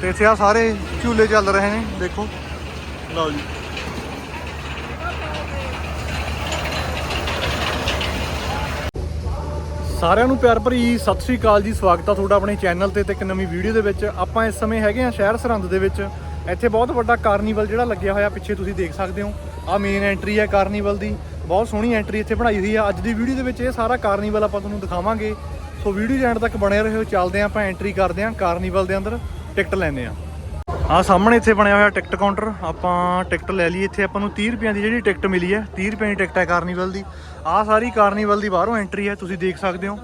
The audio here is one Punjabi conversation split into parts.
ਤੇ ਇੱਥੇ ਆ ਸਾਰੇ ਝੂਲੇ ਚੱਲ ਰਹੇ ਨੇ, ਦੇਖੋ। ਲਓ ਜੀ। ਸਾਰਿਆਂ ਨੂੰ ਪਿਆਰ ਭਰੀ ਸਤਿ ਸ੍ਰੀ ਅਕਾਲ ਜੀ, ਸਵਾਗਤ ਆ ਤੁਹਾਡਾ ਆਪਣੇ ਚੈਨਲ ਤੇ ਤੇ ਇੱਕ ਨਵੀਂ ਵੀਡੀਓ ਦੇ ਵਿੱਚ। ਆਪਾਂ ਇਸ ਸਮੇਂ ਹੈਗੇ ਆ ਸ਼ਹਿਰ ਸਰਹੰਦ ਦੇ ਵਿੱਚ। ਇੱਥੇ ਬਹੁਤ ਵੱਡਾ ਕਾਰਨੀਵਲ ਜਿਹੜਾ ਲੱਗਿਆ ਹੋਇਆ, ਪਿੱਛੇ ਤੁਸੀਂ ਦੇਖ ਸਕਦੇ ਹੋ। ਆ ਮੇਨ ਐਂਟਰੀ ਹੈ ਕਾਰਨੀਵਲ ਦੀ। ਬਹੁਤ ਸੋਹਣੀ ਐਂਟਰੀ ਇੱਥੇ ਬਣਾਈ ਹੋਈ ਆ। ਅੱਜ ਦੀ ਵੀਡੀਓ ਦੇ ਵਿੱਚ ਇਹ ਸਾਰਾ ਕਾਰਨੀਵਲ ਆਪਾਂ ਤੁਹਾਨੂੰ ਦਿਖਾਵਾਂਗੇ। ਸੋ ਵੀਡੀਓ ਦੇ ਐਂਡ ਤੱਕ ਬਣੇ ਰਹੋ, ਚੱਲਦੇ ਆ ਆਪਾਂ ਐਂਟਰੀ ਕਰਦੇ ਆ ਕਾਰਨੀਵਲ ਦੇ ਅੰਦਰ। ਟਿਕਟ ਲੈਂਦੇ ਆ। ਆ ਸਾਹਮਣੇ ਇੱਥੇ ਬਣਿਆ ਹੋਇਆ ਟਿਕਟ ਕਾਊਂਟਰ। ਆਪਾਂ ਟਿਕਟ ਲੈ ਲਈ ਇੱਥੇ ਆਪਾਂ ਨੂੰ 30 ਰੁਪਏ ਦੀ ਜਿਹੜੀ ਟਿਕਟ ਮਿਲੀ ਹੈ 30 ਰੁਪਏ ਦੀ ਟਿਕਟ ਹੈ ਕਾਰਨੀਵਲ ਦੀ। ਆ ਸਾਰੀ ਕਾਰਨੀਵਲ ਦੀ ਬਾਹਰੋਂ ਐਂਟਰੀ ਹੈ, ਤੁਸੀਂ ਦੇਖ ਸਕਦੇ ਹੋ।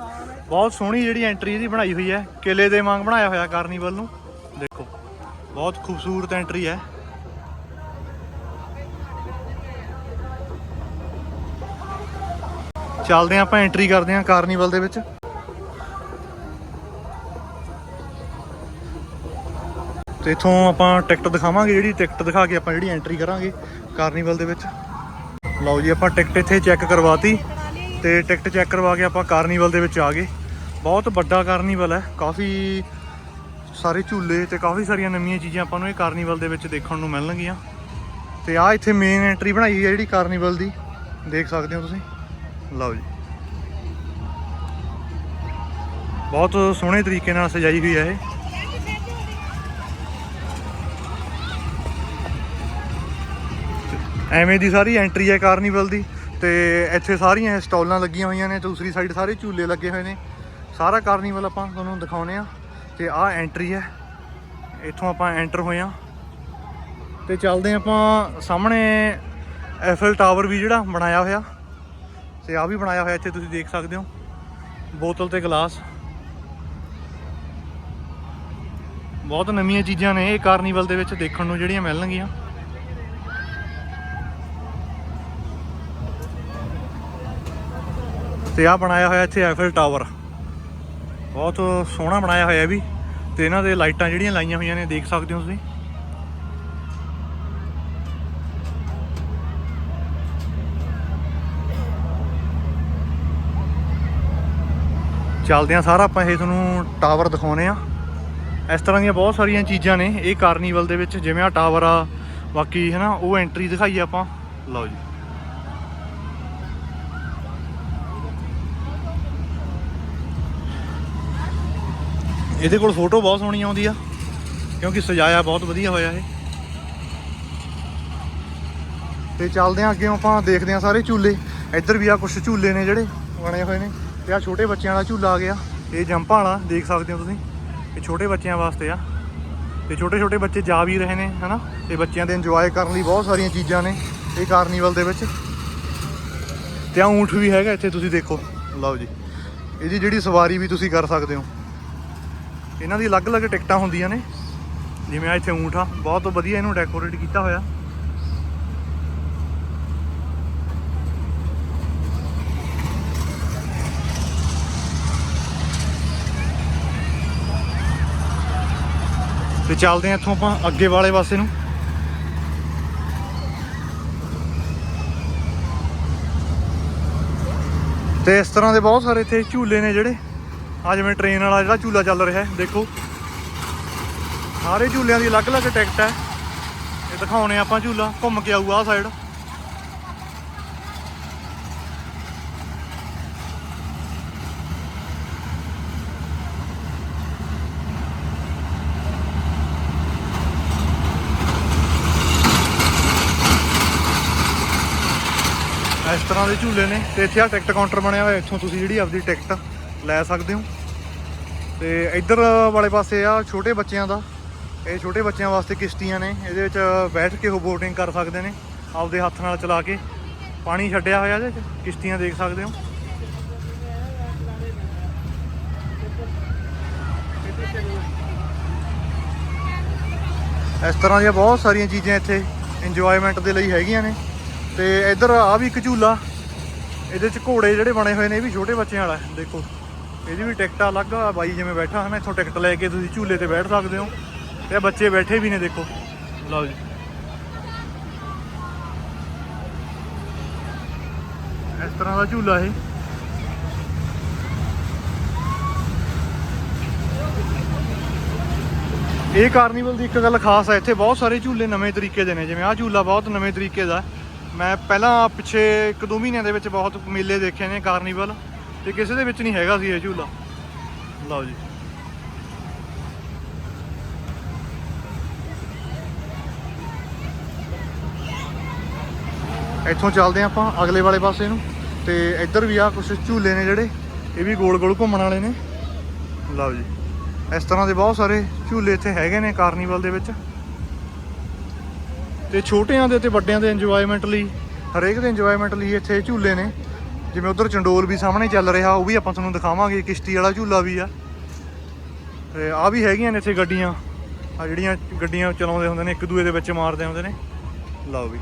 ਬਹੁਤ ਸੋਹਣੀ ਜਿਹੜੀ ਐਂਟਰੀ ਇਹਦੀ ਬਣਾਈ ਹੋਈ ਹੈ। ਕਿਲੇ ਦੇ ਵਾਂਗ ਬਣਾਇਆ ਹੋਇਆ ਕਾਰਨੀਵਲ ਨੂੰ। ਦੇਖੋ, ਬਹੁਤ ਖੂਬਸੂਰਤ ਐਂਟਰੀ ਹੈ। ਚੱਲਦੇ ਹਾਂ ਆਪਾਂ ਐਂਟਰੀ ਕਰਦੇ ਹਾਂ ਕਾਰਨੀਵਲ ਦੇ ਵਿੱਚ। ਤੇ ਇਥੋਂ ਆਪਾਂ ਟਿਕਟ ਦਿਖਾਵਾਂਗੇ, ਜਿਹੜੀ ਟਿਕਟ ਦਿਖਾ ਕੇ ਆਪਾਂ ਜਿਹੜੀ ਐਂਟਰੀ ਕਰਾਂਗੇ ਕਾਰਨੀਵਲ ਦੇ ਵਿੱਚ। ਲਓ ਜੀ, ਆਪਾਂ ਟਿਕਟ ਇੱਥੇ ਚੈੱਕ ਕਰਵਾਤੀ ਤੇ ਟਿਕਟ ਚੈੱਕ ਕਰਵਾ ਕੇ ਆਪਾਂ ਕਾਰਨੀਵਲ ਦੇ ਵਿੱਚ ਆ ਗਏ। ਬਹੁਤ ਵੱਡਾ ਕਾਰਨੀਵਲ ਹੈ, ਕਾਫੀ ਸਾਰੇ ਝੂਲੇ ਤੇ ਕਾਫੀ ਸਾਰੀਆਂ ਨਵੀਆਂ ਚੀਜ਼ਾਂ ਆਪਾਂ ਨੂੰ ਇਹ ਕਾਰਨੀਵਲ ਦੇ ਵਿੱਚ ਦੇਖਣ ਨੂੰ ਮਿਲਣਗੀਆਂ। ਤੇ ਆ ਇੱਥੇ ਮੇਨ ਐਂਟਰੀ ਬਣਾਈ ਹੈ ਜਿਹੜੀ ਕਾਰਨੀਵਲ ਦੀ, ਦੇਖ ਸਕਦੇ ਹੋ ਤੁਸੀਂ। ਲਓ ਜੀ। ਬਹੁਤ ਸੋਹਣੇ ਤਰੀਕੇ ਨਾਲ ਸਜਾਈ ਹੋਈ ਹੈ ਇਹ। ਐਵੇਂ ਦੀ ਸਾਰੀ ਐਂਟਰੀ ਹੈ ਕਾਰਨੀਵਲ ਦੀ ਤੇ ਇੱਥੇ ਸਾਰੀਆਂ ਸਟਾਲਾਂ ਲੱਗੀਆਂ ਹੋਈਆਂ ਨੇ, ਦੂਸਰੀ ਸਾਈਡ ਸਾਰੇ ਝੂਲੇ ਲੱਗੇ ਹੋਏ ਨੇ। ਸਾਰਾ ਕਾਰਨੀਵਲ ਆਪਾਂ ਤੁਹਾਨੂੰ ਦਿਖਾਉਨੇ ਆ ਤੇ ਆਹ ਐਂਟਰੀ ਹੈ। ਇੱਥੋਂ ਆਪਾਂ ਐਂਟਰ ਹੋਏ ਆ। ਤੇ ਚੱਲਦੇ ਹਾਂ ਆਪਾਂ ਸਾਹਮਣੇ ਐਫਲ ਟਾਵਰ ਵੀ ਜਿਹੜਾ ਬਣਾਇਆ ਹੋਇਆ। ਤੇ ਆ ਵੀ ਬਣਾਇਆ ਹੋਇਆ ਇੱਥੇ ਤੁਸੀਂ ਦੇਖ ਸਕਦੇ ਹੋ। ਬੋਤਲ ਤੇ ਗਲਾਸ। ਬਹੁਤ ਨਵੀਆਂ ਚੀਜ਼ਾਂ ਨੇ, ਇਹ ਕਾਰਨੀਵਲ ਦੇ ਵਿੱਚ ਦੇਖਣ ਨੂੰ ਜਿਹੜੀਆਂ ਮਿਲਣਗੀਆਂ। ਤੇ ਆ ਬਣਾਇਆ ਹੋਇਆ ਇੱਥੇ ਐਫਲ ਟਾਵਰ ਬਹੁਤ ਸੋਹਣਾ ਬਣਾਇਆ ਹੋਇਆ ਵੀ। ਤੇ ਇਹਨਾਂ ਦੇ ਲਾਈਟਾਂ ਜਿਹੜੀਆਂ ਲਾਈਆਂ ਹੋਈਆਂ ਨੇ, ਦੇਖ ਸਕਦੇ ਹੋ ਤੁਸੀਂ। ਚੱਲਦੇ ਆ ਸਾਰਾ ਆਪਾਂ ਇਹ ਤੁਹਾਨੂੰ ਟਾਵਰ ਦਿਖਾਉਨੇ ਆ। ਇਸ ਤਰ੍ਹਾਂ ਦੀਆਂ ਬਹੁਤ ਸਾਰੀਆਂ ਚੀਜ਼ਾਂ ਨੇ ਇਹ ਕਾਰਨੀਵਲ ਦੇ ਵਿੱਚ, ਜਿਵੇਂ ਆ ਟਾਵਰ ਆ, ਬਾਕੀ ਹੈ ਨਾ ਉਹ ਐਂਟਰੀ ਦਿਖਾਈ ਆਪਾਂ। ਲਓ ਜੀ। ਇਹਦੇ ਕੋਲ ਫੋਟੋ ਬਹੁਤ ਸੋਹਣੀ ਆਉਂਦੀ ਆ, ਕਿਉਂਕਿ ਸਜਾਇਆ ਬਹੁਤ ਵਧੀਆ ਹੋਇਆ ਇਹ। ਤੇ ਚੱਲਦੇ ਆ ਅੱਗੇ ਆਪਾਂ ਦੇਖਦੇ ਆ ਸਾਰੇ ਝੂਲੇ। ਇੱਧਰ ਵੀ ਆ ਕੁਝ ਝੂਲੇ ਨੇ ਜਿਹੜੇ ਬਣੇ ਹੋਏ ਨੇ, ਤੇ ਆ ਛੋਟੇ ਬੱਚਿਆਂ ਵਾਲਾ ਝੂਲਾ ਆ ਗਿਆ। ਇਹ ਜੰਪਾਂ ਵਾਲਾ, ਦੇਖ ਸਕਦੇ ਹੋ ਤੁਸੀਂ। ਇਹ ਛੋਟੇ ਬੱਚਿਆਂ ਵਾਸਤੇ ਆ। ਤੇ ਛੋਟੇ ਛੋਟੇ ਬੱਚੇ ਜਾ ਵੀ ਰਹੇ ਨੇ, ਹਨਾ? ਤੇ ਬੱਚਿਆਂ ਦੇ ਇੰਜੋਏ ਕਰਨ ਲਈ ਬਹੁਤ ਸਾਰੀਆਂ ਚੀਜ਼ਾਂ ਨੇ ਇਹ ਕਾਰਨੀਵਲ ਦੇ ਵਿੱਚ। ਤੇ ਆ ਊਂਠ ਵੀ ਹੈਗਾ ਇੱਥੇ, ਤੁਸੀਂ ਦੇਖੋ। ਲਓ ਜੀ। ਇਹਦੀ ਜਿਹੜੀ ਸਵਾਰੀ ਵੀ ਤੁਸੀਂ ਕਰ ਸਕਦੇ ਹੋ ਇਹਨਾਂ ਦੀ ਅਲੱਗ-ਅਲੱਗ ਟਿਕਟਾਂ ਹੁੰਦੀਆਂ ਨੇ। ਜਿਵੇਂ ਆ ਇੱਥੇ ਊਂਠ ਆ, ਬਹੁਤ ਵਧੀਆ ਇਹਨੂੰ ਡੈਕੋਰੇਟ ਕੀਤਾ ਹੋਇਆ। ਤੇ ਚੱਲਦੇ ਆ ਇੱਥੋਂ ਆਪਾਂ ਅੱਗੇ ਵਾਲੇ ਪਾਸੇ ਨੂੰ। ਤੇ ਇਸ ਤਰ੍ਹਾਂ ਦੇ ਬਹੁਤ ਸਾਰੇ ਇੱਥੇ ਝੂਲੇ ਨੇ ਜਿਹੜੇ। ਆ ਜਿਵੇਂ ਟ੍ਰੇਨ ਵਾਲਾ ਜਿਹੜਾ ਝੂਲਾ ਚੱਲ ਰਿਹਾ ਦੇਖੋ। ਸਾਰੇ ਝੂਲਿਆਂ ਦੀ ਅਲੱਗ-ਅਲੱਗ ਟਿਕਟ ਹੈ। ਇਹ ਦਿਖਾਉਣੇ ਆਪਾਂ ਝੂਲਾ, ਘੁੰਮ ਕੇ ਆਊ ਆਹ ਸਾਈਡ ਇਸ ਤਰ੍ਹਾਂ ਦੇ ਝੂਲੇ ਨੇ, ਤੇ ਇੱਥੇ ਆ ਟਿਕਟ ਕਾਊਂਟਰ ਬਣਿਆ ਹੋਇਆ, ਇੱਥੋਂ ਤੁਸੀਂ ਜਿਹੜੀ ਆਪਦੀ ਟਿਕਟ ਲੈ ਸਕਦੇ ਹੋ। ਤੇ ਇੱਧਰ ਵਾਲੇ ਪਾਸੇ ਆ ਛੋਟੇ ਬੱਚਿਆਂ ਦਾ। ਇਹ ਛੋਟੇ ਬੱਚਿਆਂ ਵਾਸਤੇ ਕਿਸ਼ਤੀਆਂ ਨੇ। ਇਹਦੇ ਵਿੱਚ ਬੈਠ ਕੇ ਉਹ ਬੋਟਿੰਗ ਕਰ ਸਕਦੇ ਨੇ, ਆਪਦੇ ਹੱਥ ਨਾਲ ਚਲਾ ਕੇ। ਪਾਣੀ ਛੱਡਿਆ ਹੋਇਆ ਇਹਦੇ 'ਚ ਕਿਸ਼ਤੀਆਂ ਦੇਖ ਸਕਦੇ ਹੋ। ਇਸ ਤਰ੍ਹਾਂ ਦੀਆਂ ਬਹੁਤ ਸਾਰੀਆਂ ਚੀਜ਼ਾਂ ਇੱਥੇ ਇੰਜੋਇਮੈਂਟ ਦੇ ਲਈ ਹੈਗੀਆਂ ਨੇ। ਤੇ ਇੱਧਰ ਆ ਵੀ ਇੱਕ ਝੂਲਾ। ਇਹਦੇ 'ਚ ਘੋੜੇ ਜਿਹੜੇ ਬਣੇ ਹੋਏ ਨੇ, ਇਹ ਵੀ ਛੋਟੇ ਬੱਚਿਆਂ ਵਾਲਾ, ਦੇਖੋ। ਇਹਦੀ ਵੀ ਟਿਕਟ ਅਲੱਗ ਆ, ਬਾਈ ਜਿਵੇਂ ਬੈਠਾ ਹੈ ਨਾ ਇੱਥੋਂ ਟਿਕਟ ਲੈ ਕੇ ਤੁਸੀਂ ਝੂਲੇ ਤੇ ਬੈਠ ਸਕਦੇ ਹੋ। ਤੇ ਬੱਚੇ ਬੈਠੇ ਵੀ ਨੇ ਦੇਖੋ। ਲਓ ਜੀ। ਇਸ ਤਰ੍ਹਾਂ ਦਾ ਝੂਲਾ ਇਹ। ਇਹ ਕਾਰਨੀਵਲ ਦੀ ਇੱਕ ਗੱਲ ਖਾਸ ਹੈ ਇੱਥੇ ਬਹੁਤ ਸਾਰੇ ਝੂਲੇ ਨਵੇਂ ਤਰੀਕੇ ਦੇ ਨੇ। ਜਿਵੇਂ ਆਹ ਝੂਲਾ ਬਹੁਤ ਨਵੇਂ ਤਰੀਕੇ ਦਾ। ਮੈਂ ਪਹਿਲਾਂ ਪਿੱਛੇ ਇੱਕ ਦੋ ਮਹੀਨਿਆਂ ਦੇ ਵਿੱਚ ਬਹੁਤ ਮੇਲੇ ਦੇਖੇ ਨੇ ਕਾਰਨੀਵਲ ਤੇ ਕਿਸੇ ਦੇ ਵਿੱਚ ਨਹੀਂ ਹੈਗਾ ਸੀ ਇਹ ਝੂਲਾ। ਲਓ ਜੀ। ਇੱਥੋਂ ਚੱਲਦੇ ਹਾਂ ਆਪਾਂ ਅਗਲੇ ਵਾਲੇ ਪਾਸੇ ਨੂੰ। ਤੇ ਇੱਧਰ ਵੀ ਆ ਕੁਝ ਝੂਲੇ ਨੇ ਜਿਹੜੇ, ਇਹ ਵੀ ਗੋਲ ਗੋਲ ਘੁੰਮਣ ਵਾਲੇ ਨੇ। ਲਓ ਜੀ। ਇਸ ਤਰ੍ਹਾਂ ਦੇ ਬਹੁਤ ਸਾਰੇ ਝੂਲੇ ਇੱਥੇ ਹੈਗੇ ਨੇ ਕਾਰਨੀਵਲ ਦੇ ਵਿੱਚ। ਤੇ ਛੋਟਿਆਂ ਦੇ ਤੇ ਵੱਡਿਆਂ ਦੇ ਇੰਜੋਇਮੈਂਟ ਲਈ, ਹਰੇਕ ਦੇ ਇੰਜੋਇਮੈਂਟ ਲਈ ਇੱਥੇ ਝੂਲੇ ਨੇ। ਜਿਵੇਂ ਉਧਰ ਚੰਡੋਲ ਵੀ ਸਾਹਮਣੇ ਚੱਲ ਰਿਹਾ, ਉਹ ਵੀ ਆਪਾਂ ਤੁਹਾਨੂੰ ਦਿਖਾਵਾਂਗੇ, ਕਿਸ਼ਤੀ ਵਾਲਾ ਝੂਲਾ ਵੀ ਆ। ਤੇ ਆ ਵੀ ਹੈਗੀਆਂ ਨੇ ਇੱਥੇ ਗੱਡੀਆਂ। ਆ ਜਿਹੜੀਆਂ ਗੱਡੀਆਂ ਚਲਾਉਂਦੇ ਹੁੰਦੇ ਨੇ, ਇੱਕ ਦੂਏ ਦੇ ਵਿੱਚ ਮਾਰਦੇ ਹੁੰਦੇ ਨੇ। ਲਓ ਵੀ।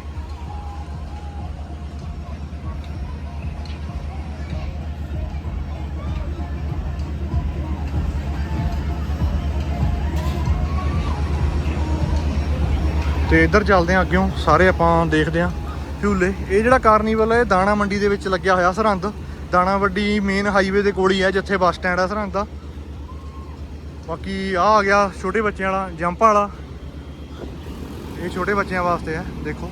ਤੇ ਇੱਧਰ ਚੱਲਦੇ ਆਂ ਅੱਗਿਓਂ, ਸਾਰੇ ਆਪਾਂ ਦੇਖਦੇ ਆਂ ਝੂਲੇ ਇਹ ਜਿਹੜਾ ਕਾਰਨੀਵਲ ਹੈ ਦਾਣਾ ਮੰਡੀ ਦੇ ਵਿੱਚ ਲੱਗਿਆ ਹੋਇਆ ਸਰਹੰਦ। ਦਾਣਾ ਵੱਡੀ ਮੇਨ ਹਾਈਵੇ ਦੇ ਕੋਲ ਹੀ ਹੈ, ਜਿੱਥੇ ਬੱਸ ਸਟੈਂਡ ਹੈ ਸਰਹੰਦ ਦਾ। ਬਾਕੀ ਆ ਆ ਗਿਆ ਛੋਟੇ ਬੱਚਿਆਂ ਵਾਲਾ, ਜੰਪ ਵਾਲਾ। ਇਹ ਛੋਟੇ ਬੱਚਿਆਂ ਵਾਸਤੇ ਹੈ, ਦੇਖੋ।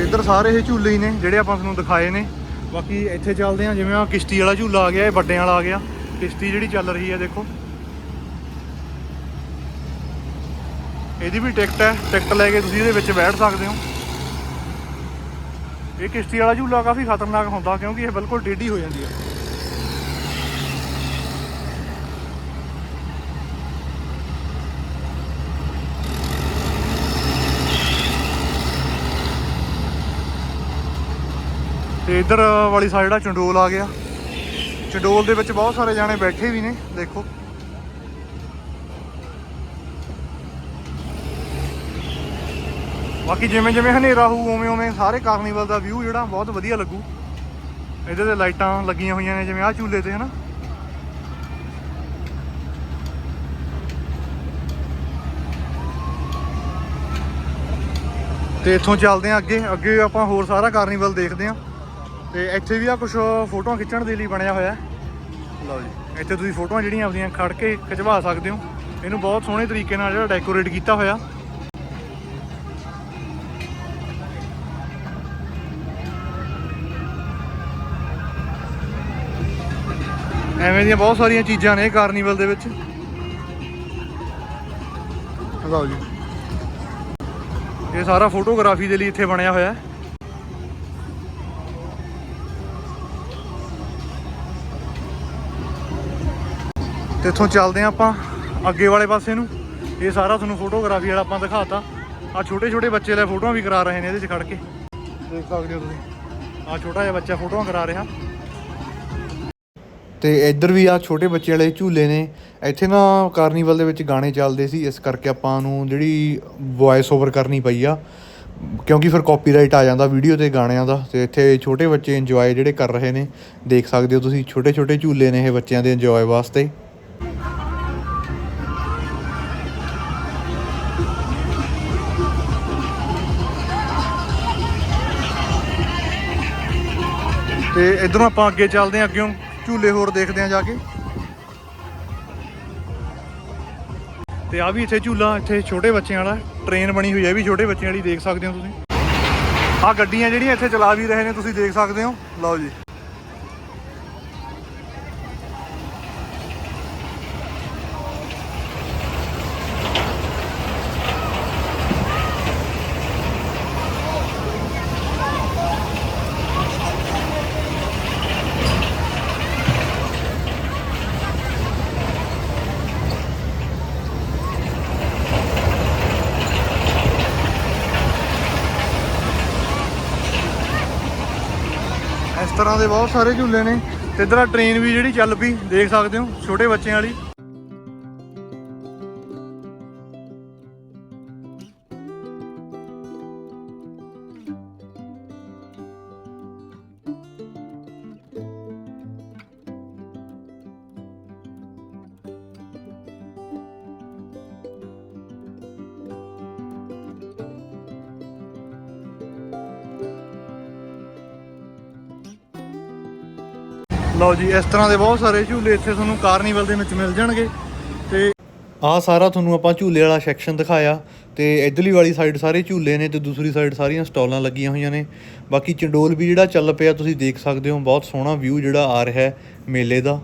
ਇੱਧਰ ਸਾਰੇ ਇਹ ਝੂਲੇ ਹੀ ਨੇ, ਜਿਹੜੇ ਆਪਾਂ ਤੁਹਾਨੂੰ ਦਿਖਾਏ ਨੇ। ਬਾਕੀ ਇੱਥੇ ਚੱਲਦੇ ਆ ਜਿਵੇਂ ਆ ਕਿਸ਼ਤੀ ਵਾਲਾ ਝੂਲਾ ਆ ਗਿਆ, ਇਹ ਵੱਡਿਆਂ ਵਾਲਾ ਆ ਗਿਆ। ਕਿਸ਼ਤੀ ਜਿਹੜੀ ਚੱਲ ਰਹੀ ਹੈ, ਦੇਖੋ। ਇਹਦੀ ਵੀ ਟਿਕਟ ਹੈ, ਟਿਕਟ ਲੈ ਕੇ ਤੁਸੀਂ ਇਹਦੇ ਵਿੱਚ ਬੈਠ ਸਕਦੇ ਹੋ। ਇਹ ਕਿਸ਼ਤੀ ਵਾਲਾ ਝੂਲਾ ਕਾਫੀ ਖਤਰਨਾਕ ਹੁੰਦਾ ਕਿਉਂਕਿ ਇਹ ਬਿਲਕੁਲ ਡੇਢੀ ਹੋ ਜਾਂਦੀ ਹੈ। ਤੇ ਇਧਰ ਵਾਲੀ ਸਾਈਡ ਜਿਹੜਾ ਚੰਡੋਲ ਆ ਗਿਆ। ਚੰਡੋਲ ਦੇ ਵਿੱਚ ਬਹੁਤ ਸਾਰੇ ਜਾਣੇ ਬੈਠੇ ਵੀ ਨੇ, ਦੇਖੋ। ਬਾਕੀ ਜਿਵੇਂ ਜਿਵੇਂ ਹਨੇਰਾ ਹੋਊ, ਉਵੇਂ ਉਵੇਂ ਸਾਰੇ ਕਾਰਨੀਵਲ ਦਾ ਵਿਊ ਜਿਹੜਾ, ਬਹੁਤ ਵਧੀਆ ਲੱਗੂ। ਇਹਦੇ ਤੇ ਲਾਈਟਾਂ ਲੱਗੀਆਂ ਹੋਈਆਂ ਨੇ, ਜਿਵੇਂ ਆਹ ਝੂਲੇ ਤੇ, ਹਨਾ? ਤੇ ਇੱਥੋਂ ਚੱਲਦੇ ਆਂ ਅੱਗੇ ਅੱਗੇ ਆਪਾਂ ਹੋਰ ਸਾਰਾ ਕਾਰਨੀਵਲ ਦੇਖਦੇ ਆਂ। ਤੇ ਇੱਥੇ ਵੀ ਆ ਕੁਝ ਫੋਟੋਆਂ ਖਿੱਚਣ ਦੇ ਲਈ ਬਣਿਆ ਹੋਇਆ। ਲਓ ਜੀ, ਇੱਥੇ ਤੁਸੀਂ ਫੋਟੋਆਂ ਜਿਹੜੀਆਂ ਆਪਣੀਆਂ ਖੜ ਕੇ ਖਿਚਵਾ ਸਕਦੇ ਹੋ। ਇਹਨੂੰ ਬਹੁਤ ਸੋਹਣੇ ਤਰੀਕੇ ਨਾਲ ਜਿਹੜਾ ਡੈਕੋਰੇਟ ਕੀਤਾ ਹੋਇਆ। ਐਵੇਂ ਦੀਆਂ ਬਹੁਤ ਸਾਰੀਆਂ ਚੀਜ਼ਾਂ ਨੇ ਕਾਰਨੀਵਲ ਦੇ ਵਿੱਚ। ਲਓ ਜੀ। ਇਹ ਸਾਰਾ ਫੋਟੋਗ੍ਰਾਫੀ ਦੇ ਲਈ ਇੱਥੇ ਬਣਿਆ ਹੋਇਆ ਹੈ। ਤੇ ਇੱਥੋਂ ਚੱਲਦੇ ਹਾਂ ਆਪਾਂ ਅੱਗੇ ਵਾਲੇ ਪਾਸੇ ਨੂੰ। ਇਹ ਸਾਰਾ ਤੁਹਾਨੂੰ ਫੋਟੋਗ੍ਰਾਫੀ ਵਾਲਾ ਆਪਾਂ ਦਿਖਾਤਾ। ਆ ਛੋਟੇ ਛੋਟੇ ਬੱਚੇ ਲੈ ਫੋਟੋਆਂ ਵੀ ਕਰਾ ਰਹੇ ਨੇ ਇਹਦੇ 'ਚ ਖੜ ਕੇ। ਦੇਖ ਸਕਦੇ ਹੋ ਤੁਸੀਂ। ਆ ਛੋਟਾ ਜਿਹਾ ਬੱਚਾ ਫੋਟੋਆਂ ਕਰਾ ਰਿਹਾ। ਤੇ ਇੱਧਰ ਵੀ ਆ ਛੋਟੇ ਬੱਚੇ ਵਾਲੇ ਝੂਲੇ ਨੇ। ਇੱਥੇ ਨਾ ਕਾਰਨੀਵਲ ਦੇ ਵਿੱਚ ਗਾਣੇ ਚੱਲਦੇ ਸੀ, ਇਸ ਕਰਕੇ ਆਪਾਂ ਨੂੰ ਜਿਹੜੀ ਵੌਇਸ ਓਵਰ ਕਰਨੀ ਪਈ ਆ। ਕਿਉਂਕਿ ਫਿਰ ਕਾਪੀਰਾਈਟ ਆ ਜਾਂਦਾ ਵੀਡੀਓ ਤੇ ਗਾਣਿਆਂ ਦਾ, ਤੇ ਇੱਥੇ ਛੋਟੇ ਬੱਚੇ ਇੰਜੋਏ ਜਿਹੜੇ ਕਰ ਰਹੇ ਨੇ, ਦੇਖ ਸਕਦੇ ਹੋ ਤੁਸੀਂ। ਛੋਟੇ ਛੋਟੇ ਝੂਲੇ ਨੇ ਇਹ ਬੱਚਿਆਂ ਦੇ ਇੰਜੋਏ ਵਾਸਤੇ। ਤੇ ਇਧਰੋਂ ਆਪਾਂ ਅੱਗੇ ਚੱਲਦੇ ਹਾਂ ਅੱਗਿਓਂ। ਝੂਲੇ ਹੋਰ ਦੇਖਦੇ ਹਾਂ ਜਾ ਕੇ। ਤੇ ਆ ਵੀ ਇੱਥੇ ਝੂਲਾ, ਇੱਥੇ ਛੋਟੇ ਬੱਚਿਆਂ ਵਾਲਾ ਟ੍ਰੇਨ ਬਣੀ ਹੋਈ ਹੈ ਵੀ ਛੋਟੇ ਬੱਚਿਆਂ ਵਾਲੀ ਦੇਖ ਸਕਦੇ ਹੋ ਤੁਸੀਂ। ਆ ਗੱਡੀਆਂ ਜਿਹੜੀਆਂ ਇੱਥੇ ਚਲਾ ਵੀ ਰਹੇ ਨੇ, ਤੁਸੀਂ ਦੇਖ ਸਕਦੇ ਹੋ। ਲਓ ਜੀ ਇਸ ਤਰ੍ਹਾਂ ਦੇ ਬਹੁਤ ਸਾਰੇ ਝੂਲੇ ਨੇ। ਤੇ ਇਧਰ ਆ ਟ੍ਰੇਨ ਵੀ ਜਿਹੜੀ ਚੱਲ ਪਈ, ਦੇਖ ਸਕਦੇ ਹੋ, ਛੋਟੇ ਬੱਚਿਆਂ ਵਾਲੀ। ਲਓ ਜੀ, ਇਸ ਤਰ੍ਹਾਂ ਦੇ ਬਹੁਤ ਸਾਰੇ ਝੂਲੇ ਇੱਥੇ ਤੁਹਾਨੂੰ ਕਾਰਨੀਵਲ ਦੇ ਵਿੱਚ ਮਿਲ ਜਾਣਗੇ। ਤੇ ਆਹ ਸਾਰਾ ਤੁਹਾਨੂੰ ਆਪਾਂ ਝੂਲੇ ਵਾਲਾ ਸੈਕਸ਼ਨ ਦਿਖਾਇਆ। ਤੇ ਇਧਰਲੀ ਵਾਲੀ ਸਾਈਡ ਸਾਰੇ ਝੂਲੇ ਨੇ ਤੇ ਦੂਸਰੀ ਸਾਈਡ ਸਾਰੀਆਂ ਸਟਾਲਾਂ ਲੱਗੀਆਂ ਹੋਈਆਂ ਨੇ। ਬਾਕੀ ਚੰਡੋਲ ਵੀ ਜਿਹੜਾ ਚੱਲ ਪਿਆ, ਤੁਸੀਂ ਦੇਖ ਸਕਦੇ ਹੋ, ਬਹੁਤ ਸੋਹਣਾ ਵਿਊ ਜਿਹੜਾ ਆ ਰਿਹਾ ਹੈ ਮੇਲੇ ਦਾ।